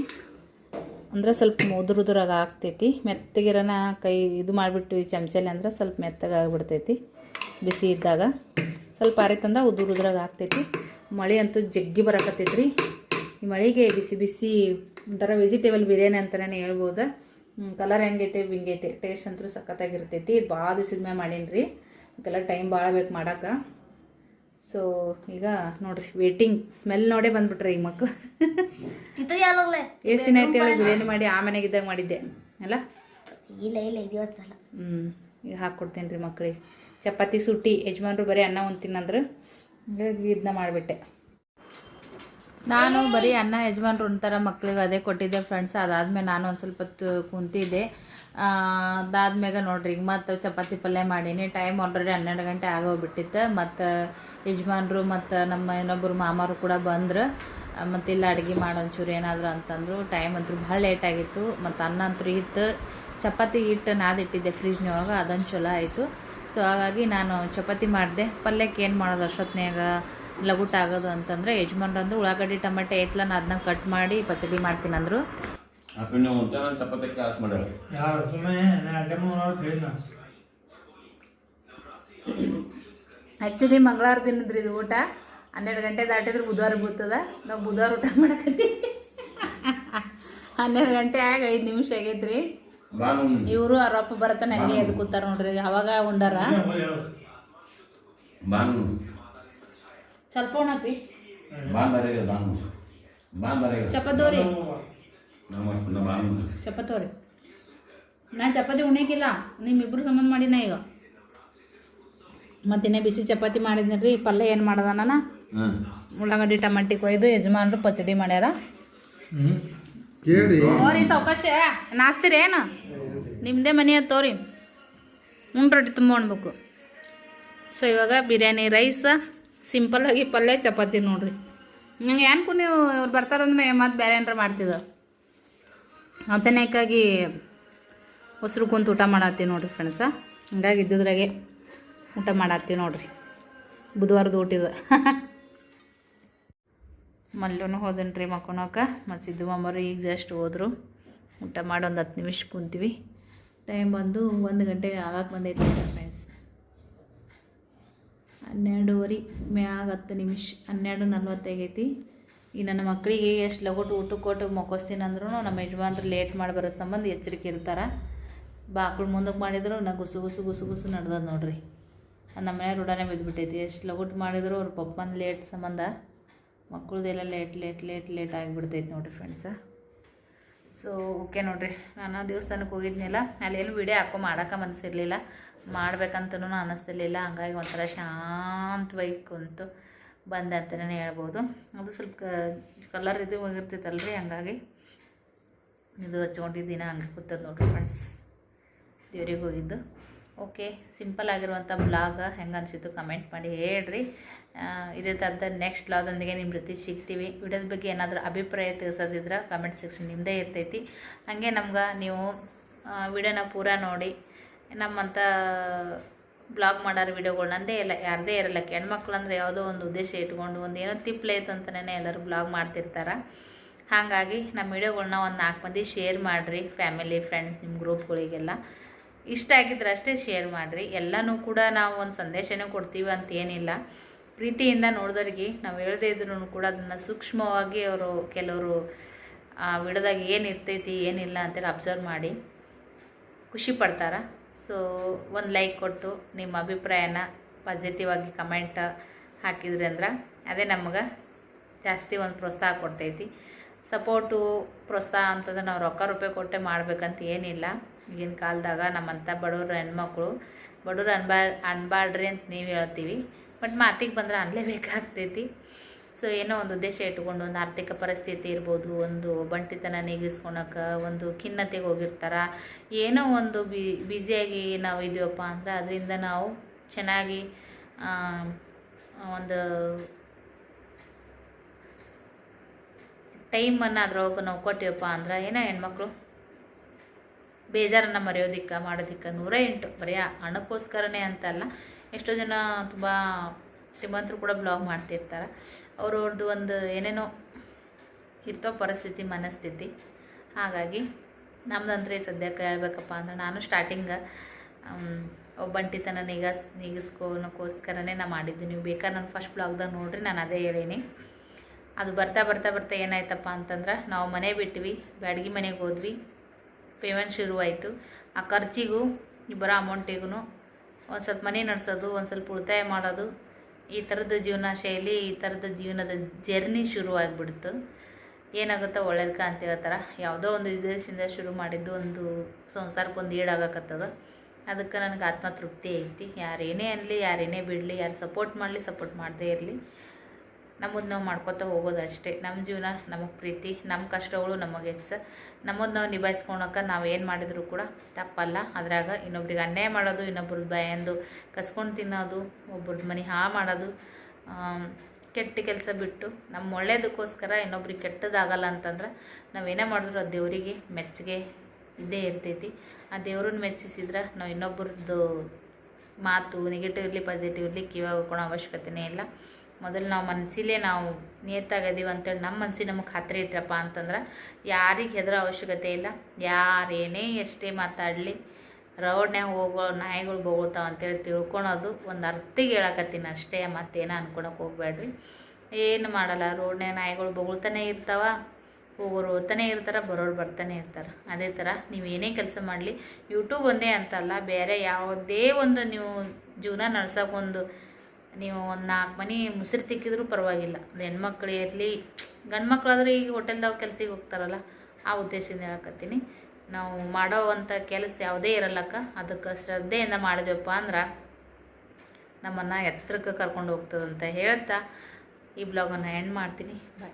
ಅಂದ್ರೆ ಸ್ವಲ್ಪ ಉದುರು ಉದುರಾಗ ಆಗ್ತೈತಿ. ಮೆತ್ತಗಿರನ ಕೈ ಇದು ಮಾಡಿಬಿಟ್ಟು ಈ ಚಮಚಲ್ಲಿ ಅಂದ್ರೆ ಸ್ವಲ್ಪ ಮೆತ್ತಗೆ ಆಗ್ಬಿಡ್ತೈತಿ. ಬಿಸಿ ಇದ್ದಾಗ. ಸ್ವಲ್ಪ ಆರಿತಂದ ಉದುರು ಉದುರಾಗ ಆಗ್ತೈತಿ. ಮಳೆ ಅಂತೂ ಜಗ್ಗಿ ಬರಕತ್ತೈತ್ರಿ. ಈ ಮಳೆಗೆ ಬಿಸಿ ಬಿಸಿ ಒಂಥರ ವೆಜಿಟೇಬಲ್ ಬಿರಿಯಾನಿ ಅಂತಲೇ ಹೇಳ್ಬೋದು. ಕಲರ್ ಹೆಂಗೈತೆ ಬಿಂಗೈತೆ ಟೇಸ್ಟ್ ಅಂತೂ ಸಖತ್ತಾಗಿರ್ತೈತಿ. ಇದು ಭಾಳ ದಿವ್ಸದ ಮೇಲೆ ಮಾಡೀನಿ ರೀ ಇದಕ್ಕೆಲ್ಲ ಟೈಮ್ ಭಾಳ ಬೇಕು ಮಾಡೋಕ್ಕೆ ಸೊ ಈಗ ನೋಡ್ರಿ ವೇಟಿಂಗ್ ಸ್ಮೆಲ್ ನೋಡೇ ಬಂದ್ಬಿಟ್ರಿ ಈ ಮಕ್ಕಳು ಎಷ್ಟು ದಿನ ಆಯ್ತು ಹೇಳಿ ಬಿರಿಯಾನಿ ಮಾಡಿ ಆ ಮನೆಗಿದ್ದಾಗ ಮಾಡಿದ್ದೆ ಅಲ್ಲ? ಇಲ್ಲ ಇಲ್ಲ ಇವತ್ತಲ್ಲ ಹ್ಞೂ ಈಗ ಹಾಕ್ಕೊಡ್ತೇನೆ ರೀ ಮಕ್ಳಿಗೆ. ಚಪಾತಿ ಸುಟ್ಟಿ ಯಜಮಾನ್ರು ಬರೀ ಅನ್ನ ಒಂದು ತಿನ್ನಂದ್ರೆ. ಇದನ್ನ ಮಾಡಿಬಿಟ್ಟೆ. ನಾನು ಬರೀ ಅನ್ನ ಯಜಮಾನ್ರು ಉಣ್ತಾರ ಮಕ್ಳಿಗೆ ಅದೇ ಕೊಟ್ಟಿದ್ದೆ ಫ್ರೆಂಡ್ಸ್ ಅದಾದ್ಮೇಲೆ ನಾನು ಒಂದು ಸ್ವಲ್ಪ ಹೊತ್ತು ಕುಂತಿದ್ದೆ. ಆ, ಅದಾದ್ಮ್ಯಾಗ ನೋಡ್ರಿ ಈಗ ಮತ್ತು ಚಪಾತಿ ಪಲ್ಯ ಮಾಡೀನಿ. ಟೈಮ್ ಆಲ್ರೆಡಿ ಹನ್ನೆರಡು ಗಂಟೆ ಆಗೋಗ್ಬಿಟ್ಟಿತ್ತು. ಮತ್ತು ಯಜಮಾನ್ರು ಮತ್ತು ನಮ್ಮ ಇನ್ನೊಬ್ಬರು ಮಾಮಾರು ಕೂಡ ಬಂದರು. ಮತ್ತು ಇಲ್ಲ ಅಡುಗೆ ಒಂಚೂರು ಏನಾದರೂ ಅಂತಂದರು. ಟೈಮ್ ಅಂತೂ ಭಾಳ ಲೇಟಾಗಿತ್ತು ಮತ್ತು ಅನ್ನ ಅಂತೂ ಇತ್ತು. ಚಪಾತಿ ಹಿಟ್ಟು ನಾದಿಟ್ಟಿದ್ದೆ ಫ್ರಿಜ್ನೊಳಗೆ ಅದೊಂದು ಚಲೋ ಆಯಿತು. ಸೊ ಹಾಗಾಗಿ ನಾನು ಚಪಾತಿ ಮಾಡಿದೆ. ಪಲ್ಯಕ್ಕೆ ಏನು ಮಾಡೋದು ಅಷ್ಟೊತ್ನ್ಯಾಗ ಲಗುಟ್ ಆಗೋದು ಅಂತಂದ್ರೆ ಯಜಮಾನ್ರು ಅಂದ್ರು ಉಳ್ಳಾಗಡ್ಡಿ ಟೊಮೆಟೊ ಐತ್ಲ ನಾನು ಅದನ್ನ ಕಟ್ ಮಾಡಿ ಪಚಡಿ ಮಾಡ್ತೀನಿ ಅಂದರು. ಆ್ಯಕ್ಚುಲಿ ಮಂಗಳವಾರ ತಿನ್ನಿದ್ರಿ ಇದು ಊಟ. ಹನ್ನೆರಡು ಗಂಟೆ ದಾಟಿದ್ರೆ ಬುಧವಾರ ಬೂತದ ನಾವು ಬುಧವಾರ ಊಟ ಮಾಡಕತ್ತಿ ಹನ್ನೆರಡು ಗಂಟೆ ಆಗ ಐದು ನಿಮಿಷ ಆಗೈತ್ರಿ. ಇವರು ಅರಪ್ಪ ಬರತ್ತ ಹಂಗೆ ಎದ್ದು ಕೂತಾರ ನೋಡ್ರಿ ಅವಾಗ ಉಂಡಾರ? ಬಾನು ಸ್ವಲ್ಪ ಚಪಾತಿ ಬಾನ್ ಬರೆಯ ಬಾನು ಬಾನ್ ಬರೆಯ ಚಪಾತೋರಿ ನಮ್ಮ ನಮ್ಮ ಬಾನು ಚಪಾತೋರಿ ನಾ ಚಪಾತಿ ಉಣ್ಯಕ್ಕಿಲ್ಲ ನಿಮ್ಮಿಬ್ರು ಸಂಬಂಧ ಮಾಡಿನ ಈಗ. ಮತ್ತಿನ್ನೇ ಬಿಸಿ ಚಪಾತಿ ಮಾಡಿದ್ನಿ ಪಲ್ಯ ಏನು ಮಾಡ್ದ ನಾನು ಉಳ್ಳಾಗಡ್ಡಿ ಟಮಾಟಿ ಕೊಯ್ದು ಯಜಮಾನ್ರು ಪಚಡಿ ಮಾಡ್ಯಾರ. ತೋರಿ ಸಾವಕಾಶ ನಾಸ್ತಿರೇನು ನಿಮ್ಮದೇ ಮನೆ ಅದ ತೋರಿ. ಉಂಡ್ ರೊಟ್ಟಿ ತುಂಬ ಉಣ್ಬೇಕು. ಸೊ ಇವಾಗ ಬಿರಿಯಾನಿ, ರೈಸ್ ಸಿಂಪಲ್ಲಾಗಿ ಪಲ್ಯ, ಚಪಾತಿ ನೋಡ್ರಿ. ನಂಗೆ ಏನ್ಕು ನೀವು ಇವ್ರು ಬರ್ತಾರಂದ್ರೆ ಮತ್ತೆ ಬೇರೆ ಏನಾರ ಮಾಡ್ತಿದ್ದ? ಅಚಾನಕ್ಕಾಗಿ ಹೊಸರು ಕುಂತು ಊಟ ಮಾಡತ್ತೀವಿ ನೋಡ್ರಿ ಫ್ರೆಂಡ್ಸ ಹಂಗಾಗಿ ಇದ್ದಿದ್ರಾಗೆ ಊಟ ಮಾಡತ್ತೀವಿ ನೋಡ್ರಿ. ಬುಧವಾರದ ಊಟಿದ. ಮಲ್ಲೂ ಹೋದನ್ರಿ ಮಕ್ಕೊಳಕ ಮತ್ತು ಸಿದ್ದು ಮಾಮರು ಈಗ ಜಸ್ಟ್ ಹೋದರು. ಊಟ ಮಾಡಿ ಒಂದು ಹತ್ತು ನಿಮಿಷ ಕುಂತೀವಿ. ಟೈಮ್ ಬಂದು ಒಂದು ಗಂಟೆಗೆ ಆಗಕ್ಕೆ ಬಂದೈತೆ ಫ್ರೆಂಡ್ಸ್ ಹನ್ನೆರಡುವರೆ ಮ್ಯಾಗ ಹತ್ತು ನಿಮಿಷ, ಹನ್ನೆರಡು ನಲ್ವತ್ತೈಗೈತಿ ಈ ನನ್ನ ಮಕ್ಕಳಿಗೆ ಎಷ್ಟು ಲಗೋಟು ಊಟಕ್ಕೆ ಕೊಟ್ಟು ಮಕ್ಕೋಸ್ತೀನಿ ಅಂದ್ರೂ ನಮ್ಮ ಯಜಮಾನ್ರು ಲೇಟ್ ಮಾಡಿ ಬರೋ ಸಂಬಂಧ ಎಚ್ಚರಿಕೆ ಇರ್ತಾರೆ. ಬಾಕ್ಳು ಮುಂದಕ್ಕೆ ಮಾಡಿದ್ರು ನಾ ಗುಸು ಗುಸು ಗುಸು ಗುಸು ನಡ್ದದ ನೋಡ್ರಿ. ನಮ್ಮ ಮನೆಯವ್ರು ಉಡಾನೆ ಬಿದ್ದುಬಿಟ್ಟೈತಿ ಎಷ್ಟು ಲಗೋಟು ಮಾಡಿದ್ರು ಅವ್ರ ಪಪ್ಪನ ಲೇಟ್ ಸಂಬಂಧ. ಮಕ್ಕಳದೆಲ್ಲ ಲೇಟ್ ಲೇಟ್ ಲೇಟ್ ಲೇಟ್ ಆಗಿಬಿಡ್ತೈತೆ ನೋಡ್ರಿ ಫ್ರೆಂಡ್ಸ ಸೊ ಓಕೆ ನೋಡಿರಿ. ನಾನು ದೇವಸ್ಥಾನಕ್ಕೆ ಹೋಗಿದ್ನಲ್ಲ ಅಲ್ಲಿ ವಿಡಿಯೋ ವೀಡಿಯೋ ಹಾಕೋ ಮಾಡೋಕೆ ಮನಸ್ಸಿರಲಿಲ್ಲ ಮಾಡ್ಬೇಕಂತನೂ ಅನ್ನಿಸ್ತಿರ್ಲಿಲ್ಲ ಹಂಗಾಗಿ ಒಂಥರ ಶಾಂತವಾಗಿ ಕುಂತು ಬಂದೆ ಅಂತಲೇ ಹೇಳ್ಬೋದು. ಅದು ಸ್ವಲ್ಪ ಕಲರ್ ಇದು ಹೋಗಿರ್ತೈತಲ್ರಿ, ಹಂಗಾಗಿ ಇದು ಹಚ್ಕೊಂಡಿದ್ದೀನ ದಿನ ಹಂಗೆ ಕೂತದ ನೋಡಿರಿ ಫ್ರೆಂಡ್ಸ್ ದೇವ್ರಿಗೆ ಹೋಗಿದ್ದು. ಓಕೆ ಸಿಂಪಲ್ ಆಗಿರುವಂಥ ಬ್ಲಾಗ ಹೆಂಗೆ ಅನಿಸಿತ್ತು ಕಮೆಂಟ್ ಮಾಡಿ ಹೇಳ್ರಿ. ಇದೇ ಥರದ ನೆಕ್ಸ್ಟ್ ಲಾದೊಂದಿಗೆ ನಿಮ್ಮ ಜೊತೆ ಸಿಗ್ತೀವಿ. ವಿಡಿಯೋದ ಬಗ್ಗೆ ಏನಾದರೂ ಅಭಿಪ್ರಾಯ ತಿಳಿಸೋದಿದ್ರೆ ಕಮೆಂಟ್ ಸೆಕ್ಷನ್ ನಿಮ್ಮದೇ ಇರ್ತೈತಿ. ಹಾಗೆ ನಮ್ಗೆ ನೀವು ವಿಡಿಯೋನ ಪೂರ ನೋಡಿ ನಮ್ಮಂಥ ಬ್ಲಾಗ್ ಮಾಡೋರು ವಿಡಿಯೋಗಳು ನಂದೇ ಇಲ್ಲ, ಯಾರದೇ ಇರಲ್ಲ. ಹೆಣ್ಮಕ್ಳು ಅಂದರೆ ಯಾವುದೋ ಒಂದು ಉದ್ದೇಶ ಇಟ್ಕೊಂಡು ಒಂದು ಏನೋ ತಿಪ್ಲೆ ಅಂತಲೇ ಎಲ್ಲರೂ ಬ್ಲಾಗ್ ಮಾಡ್ತಿರ್ತಾರೆ. ಹಾಗಾಗಿ ನಮ್ಮ ವಿಡಿಯೋಗಳ್ನ ಒಂದು ನಾಲ್ಕು ಮಂದಿ ಶೇರ್ ಮಾಡಿರಿ ಫ್ಯಾಮಿಲಿ ಫ್ರೆಂಡ್ಸ್ ನಿಮ್ಮ ಗ್ರೂಪ್ಗಳಿಗೆಲ್ಲ ಇಷ್ಟ ಆಗಿದ್ರೆ ಅಷ್ಟೇ ಶೇರ್ ಮಾಡಿರಿ. ಎಲ್ಲನೂ ಕೂಡ ನಾವು ಒಂದು ಸಂದೇಶನೂ ಕೊಡ್ತೀವಿ ಅಂತ ಏನಿಲ್ಲ. ಪ್ರೀತಿಯಿಂದ ನೋಡಿದವ್ರಿಗೆ ನಾವು ಹೇಳದೇ ಇದ್ರೂ ಕೂಡ ಅದನ್ನು ಸೂಕ್ಷ್ಮವಾಗಿ ಅವರು ಕೆಲವರು, ಆ, ವಿಡದಾಗ ಏನು ಇರ್ತೈತಿ, ಏನಿಲ್ಲ ಅಂತೇಳಿ ಅಬ್ಸರ್ವ್ ಮಾಡಿ ಖುಷಿ ಪಡ್ತಾರೆ. ಸೊ ಒಂದು ಲೈಕ್ ಕೊಟ್ಟು ನಿಮ್ಮ ಅಭಿಪ್ರಾಯನ ಪಾಸಿಟಿವ್ ಆಗಿ ಕಮೆಂಟ್ ಹಾಕಿದ್ರಿ ಅಂದ್ರೆ ಅದೇ ನಮ್ಗೆ ಜಾಸ್ತಿ ಒಂದು ಪ್ರೋತ್ಸಾಹ ಕೊಡ್ತೈತಿ. ಸಪೋರ್ಟು ಪ್ರೋತ್ಸಾಹ ಅಂತಂದ್ರೆ ನಾವು ರೊಕ್ಕ ರೂಪಾಯಿ ಕೊಟ್ಟೆ ಮಾಡ್ಬೇಕಂತ ಏನಿಲ್ಲ. ಈಗಿನ ಕಾಲದಾಗ ನಮ್ಮಂಥ ಬಡವ್ರ ಹೆಣ್ಮಕ್ಳು, ಬಡವ್ರು ಅನ್ಬಾ ಅನ್ಬಾಡ್ರಿ ಅಂತ ನೀವು ಹೇಳ್ತೀವಿ. ಬಟ್ ಮಾತಿಗೆ ಬಂದ್ರೆ ಅನ್ಲೇಬೇಕಾಗ್ತೈತಿ. ಸೊ ಏನೋ ಒಂದು ಉದ್ದೇಶ ಇಟ್ಕೊಂಡು ಒಂದು ಆರ್ಥಿಕ ಪರಿಸ್ಥಿತಿ ಇರ್ಬೋದು, ಒಂದು ಬಂಟಿತನ ನೀಗಿಸ್ಕೊಳಕ್ಕೆ ಒಂದು ಖಿನ್ನತೆಗೆ ಹೋಗಿರ್ತಾರೆ. ಏನೋ ಒಂದು ಬಿ, ಬ್ಯುಸಿಯಾಗಿ ನಾವು ಇದೀವಪ್ಪ ಅಂದ್ರೆ ಅದರಿಂದ ನಾವು ಚೆನ್ನಾಗಿ ಒಂದು ಟೈಮನ್ನು ಅದ್ರೊಳಗೆ ನಾವು ಕೊಟ್ಟಿವಪ್ಪ ಅಂದ್ರೆ ಏನೋ ಹೆಣ್ಮಕ್ಳು ಬೇಜಾರನ್ನು ಮರೆಯೋದಿಕ್ಕೆ, ಮಾಡೋದಿಕ್ಕೆ ನೂರ ಎಂಟು. ಬರೀ ಹಣಕ್ಕೋಸ್ಕರನೇ ಅಂತಲ್ಲ. ಎಷ್ಟೋ ಜನ ತುಂಬ ಶ್ರೀಮಂತರು ಕೂಡ ಬ್ಲಾಗ್ ಮಾಡ್ತಿರ್ತಾರೆ. ಅವ್ರವ್ರದ್ದು ಒಂದು ಏನೇನೋ ಇರ್ತೋ ಪರಿಸ್ಥಿತಿ, ಮನಸ್ಥಿತಿ. ಹಾಗಾಗಿ ನಮ್ದಂದ್ರೆ ಸದ್ಯಕ್ಕೆ ಹೇಳ್ಬೇಕಪ್ಪ ಅಂದ್ರೆ ನಾನು ಸ್ಟಾರ್ಟಿಂಗ್ ಒಬ್ಬಂಟಿತನ ನಿಗಸ್ ನೀಗಿಸ್ಕೋನಕ್ಕೋಸ್ಕರನೇ ನಾ ಮಾಡಿದ್ದು. ನೀವು ಬೇಕಾದ್ರೆ ನಾನು ಫಸ್ಟ್ ಬ್ಲಾಗ್ದಾಗ ನೋಡ್ರಿ, ನಾನು ಅದೇ ಹೇಳೀನಿ. ಅದು ಬರ್ತಾ ಬರ್ತಾ ಬರ್ತಾ ಏನಾಯ್ತಪ್ಪ ಅಂತಂದ್ರೆ ನಾವು ಮನೆ ಬಿಟ್ವಿ, ಬ್ಯಾಡಗಿ ಮನೆಗೆ ಹೋದ್ವಿ. ಪೇಮೆಂಟ್ ಶುರುವಾಯಿತು. ಆ ಖರ್ಚಿಗೂ ಬರೋ ಅಮೌಂಟಿಗೂ ಒಂದು ಸ್ವಲ್ಪ ಮನೆ ನಡೆಸೋದು, ಒಂದು ಸ್ವಲ್ಪ ಉಳಿತಾಯ ಮಾಡೋದು, ಈ ಥರದ ಜೀವನ ಶೈಲಿ, ಈ ಥರದ ಜೀವನದ ಜರ್ನಿ ಶುರುವಾಗಿಬಿಡ್ತು. ಏನಾಗುತ್ತೋ ಒಳ್ಳೇದಕ್ಕೆ ಅಂತ ಥರ ಯಾವುದೋ ಒಂದು ಉದ್ದೇಶದಿಂದ ಶುರು ಮಾಡಿದ್ದು ಒಂದು ಸಂಸಾರಕ್ಕೊಂದು ಈಡಾಗಕತ್ತದ. ಅದಕ್ಕೆ ನನಗೆ ಆತ್ಮತೃಪ್ತಿ ಐತಿ. ಯಾರೇನೇ ಅನ್ನಲಿ ಯಾರೇನೇ ಬಿಡಲಿ, ಯಾರು ಸಪೋರ್ಟ್ ಮಾಡಲಿ ಸಪೋರ್ಟ್ ಮಾಡದೇ ಇರಲಿ. ನಮ್ಮದು ನಾವು ಮಾಡ್ಕೊತಾ ಹೋಗೋದು ಅಷ್ಟೇ. ನಮ್ಮ ಜೀವನ ನಮಗೆ ಪ್ರೀತಿ, ನಮ್ಮ ಕಷ್ಟಗಳು ನಮಗೆ ಹೆಚ್ಚ. ನಮ್ಮದು ನಾವು ನಿಭಾಯಿಸ್ಕೊಳಕ್ಕೆ ನಾವು ಏನು ಮಾಡಿದರೂ ಕೂಡ ತಪ್ಪಲ್ಲ. ಅದ್ರಾಗ ಇನ್ನೊಬ್ರಿಗೆ ಅನ್ಯಾಯ ಮಾಡೋದು ಇನ್ನೊಬ್ರದ್ದು ಭಯಂದು ಕಸ್ಕೊಂಡು ತಿನ್ನೋದು ಒಬ್ರದ್ದು ಮನೆ ಹಾ ಮಾಡೋದು ಕೆಟ್ಟ ಕೆಲಸ ಬಿಟ್ಟು ನಮ್ಮ ಒಳ್ಳೇದಕ್ಕೋಸ್ಕರ ಇನ್ನೊಬ್ರಿಗೆ ಕೆಟ್ಟದಾಗಲ್ಲ ಅಂತಂದ್ರೆ ನಾವೇನೇ ಮಾಡಿದ್ರು ಆ ದೇವರಿಗೆ ಮೆಚ್ಚುಗೆ ಇದ್ದೇ ಇರ್ತೈತಿ. ಆ ದೇವ್ರನ್ನ ಮೆಚ್ಚಿಸಿದ್ರೆ ನಾವು ಇನ್ನೊಬ್ರದ್ದು ಮಾತು ನೆಗೆಟಿವ್ ಇರಲಿ ಪಾಸಿಟಿವ್ ಇರಲಿ ಕಿವಾಗ ಹಾಕೋಣ ಅವಶ್ಯಕತೆನೇ ಇಲ್ಲ. ಮೊದಲು ನಾವು ಮನಸ್ಸಿಲೇ ನಾವು ನಿಯತ್ತಾಗದೀವಿ ಅಂತೇಳಿ ನಮ್ಮ ಮನಸ್ಸಿಗೆ ನಮಗೆ ಖಾತ್ರಿ ಇತ್ತಪ್ಪ ಅಂತಂದ್ರೆ ಯಾರಿಗೆ ಹೆದರೋ ಅವಶ್ಯಕತೆ ಇಲ್ಲ. ಯಾರೇನೇ ಎಷ್ಟೇ ಮಾತಾಡಲಿ, ರೋಡ್ನ್ಯಾಗ ಹೋಗೋ ನಾಯಿಗಳು ಬೋಗ್ತಾವ ಅಂತೇಳಿ ತಿಳ್ಕೊಳೋದು ಒಂದು ಅರ್ಥಿಗೆ ಹೇಳಕತ್ತೀನಿ ಅಷ್ಟೇ. ಮತ್ತೇನೋ ಅನ್ಕೊಳಕ್ಕೆ ಹೋಗ್ಬೇಡ್ರಿ. ಏನು ಮಾಡಲ್ಲ, ರೋಡ್ನ್ಯಾಗ ನಾಯಿಗಳು ಬೊಗಳ್ತಾನೆ ಇರ್ತಾವ, ಹೋಗೋರು ಓದ್ತಾನೆ ಇರ್ತಾರೆ, ಬರೋರು ಬರ್ತಾನೆ ಇರ್ತಾರೆ. ಅದೇ ಥರ ನೀವು ಏನೇ ಕೆಲಸ ಮಾಡಲಿ ಯೂಟ್ಯೂಬ್ ಒಂದೇ ಅಂತಲ್ಲ, ಬೇರೆ ಯಾವುದೇ ಒಂದು ನೀವು ಜೀವನ ನಡ್ಸೋಕೊಂದು ನೀವು ಒಂದು ನಾಲ್ಕು ಮನೆ ಮುಸಿರು ತಿಕ್ಕಿದ್ರೂ ಪರವಾಗಿಲ್ಲ. ಹೆಣ್ಮಕ್ಳು ಇರಲಿ, ಗಂಡು ಮಕ್ಳಾದ್ರೆ ಈಗ ಹೋಟೆಲ್ದಾಗ ಕೆಲ್ಸಕ್ಕೆ ಹೋಗ್ತಾರಲ್ಲ, ಆ ಉದ್ದೇಶದಿಂದ ಹೇಳಕತ್ತೀನಿ. ನಾವು ಮಾಡೋವಂಥ ಕೆಲಸ ಯಾವುದೇ ಇರಲ್ಲಕ್ಕ, ಅದಕ್ಕೆ ಶ್ರದ್ಧೆಯಿಂದ ಮಾಡಿದ್ವಪ್ಪ ಅಂದ್ರೆ ನಮ್ಮನ್ನು ಎತ್ತರಕ್ಕೆ ಕರ್ಕೊಂಡು ಹೋಗ್ತದಂತ ಹೇಳ್ತಾ ಈ ಬ್ಲಾಗನ್ನು ಎಂಡ್ ಮಾಡ್ತೀನಿ. ಬಾಯ್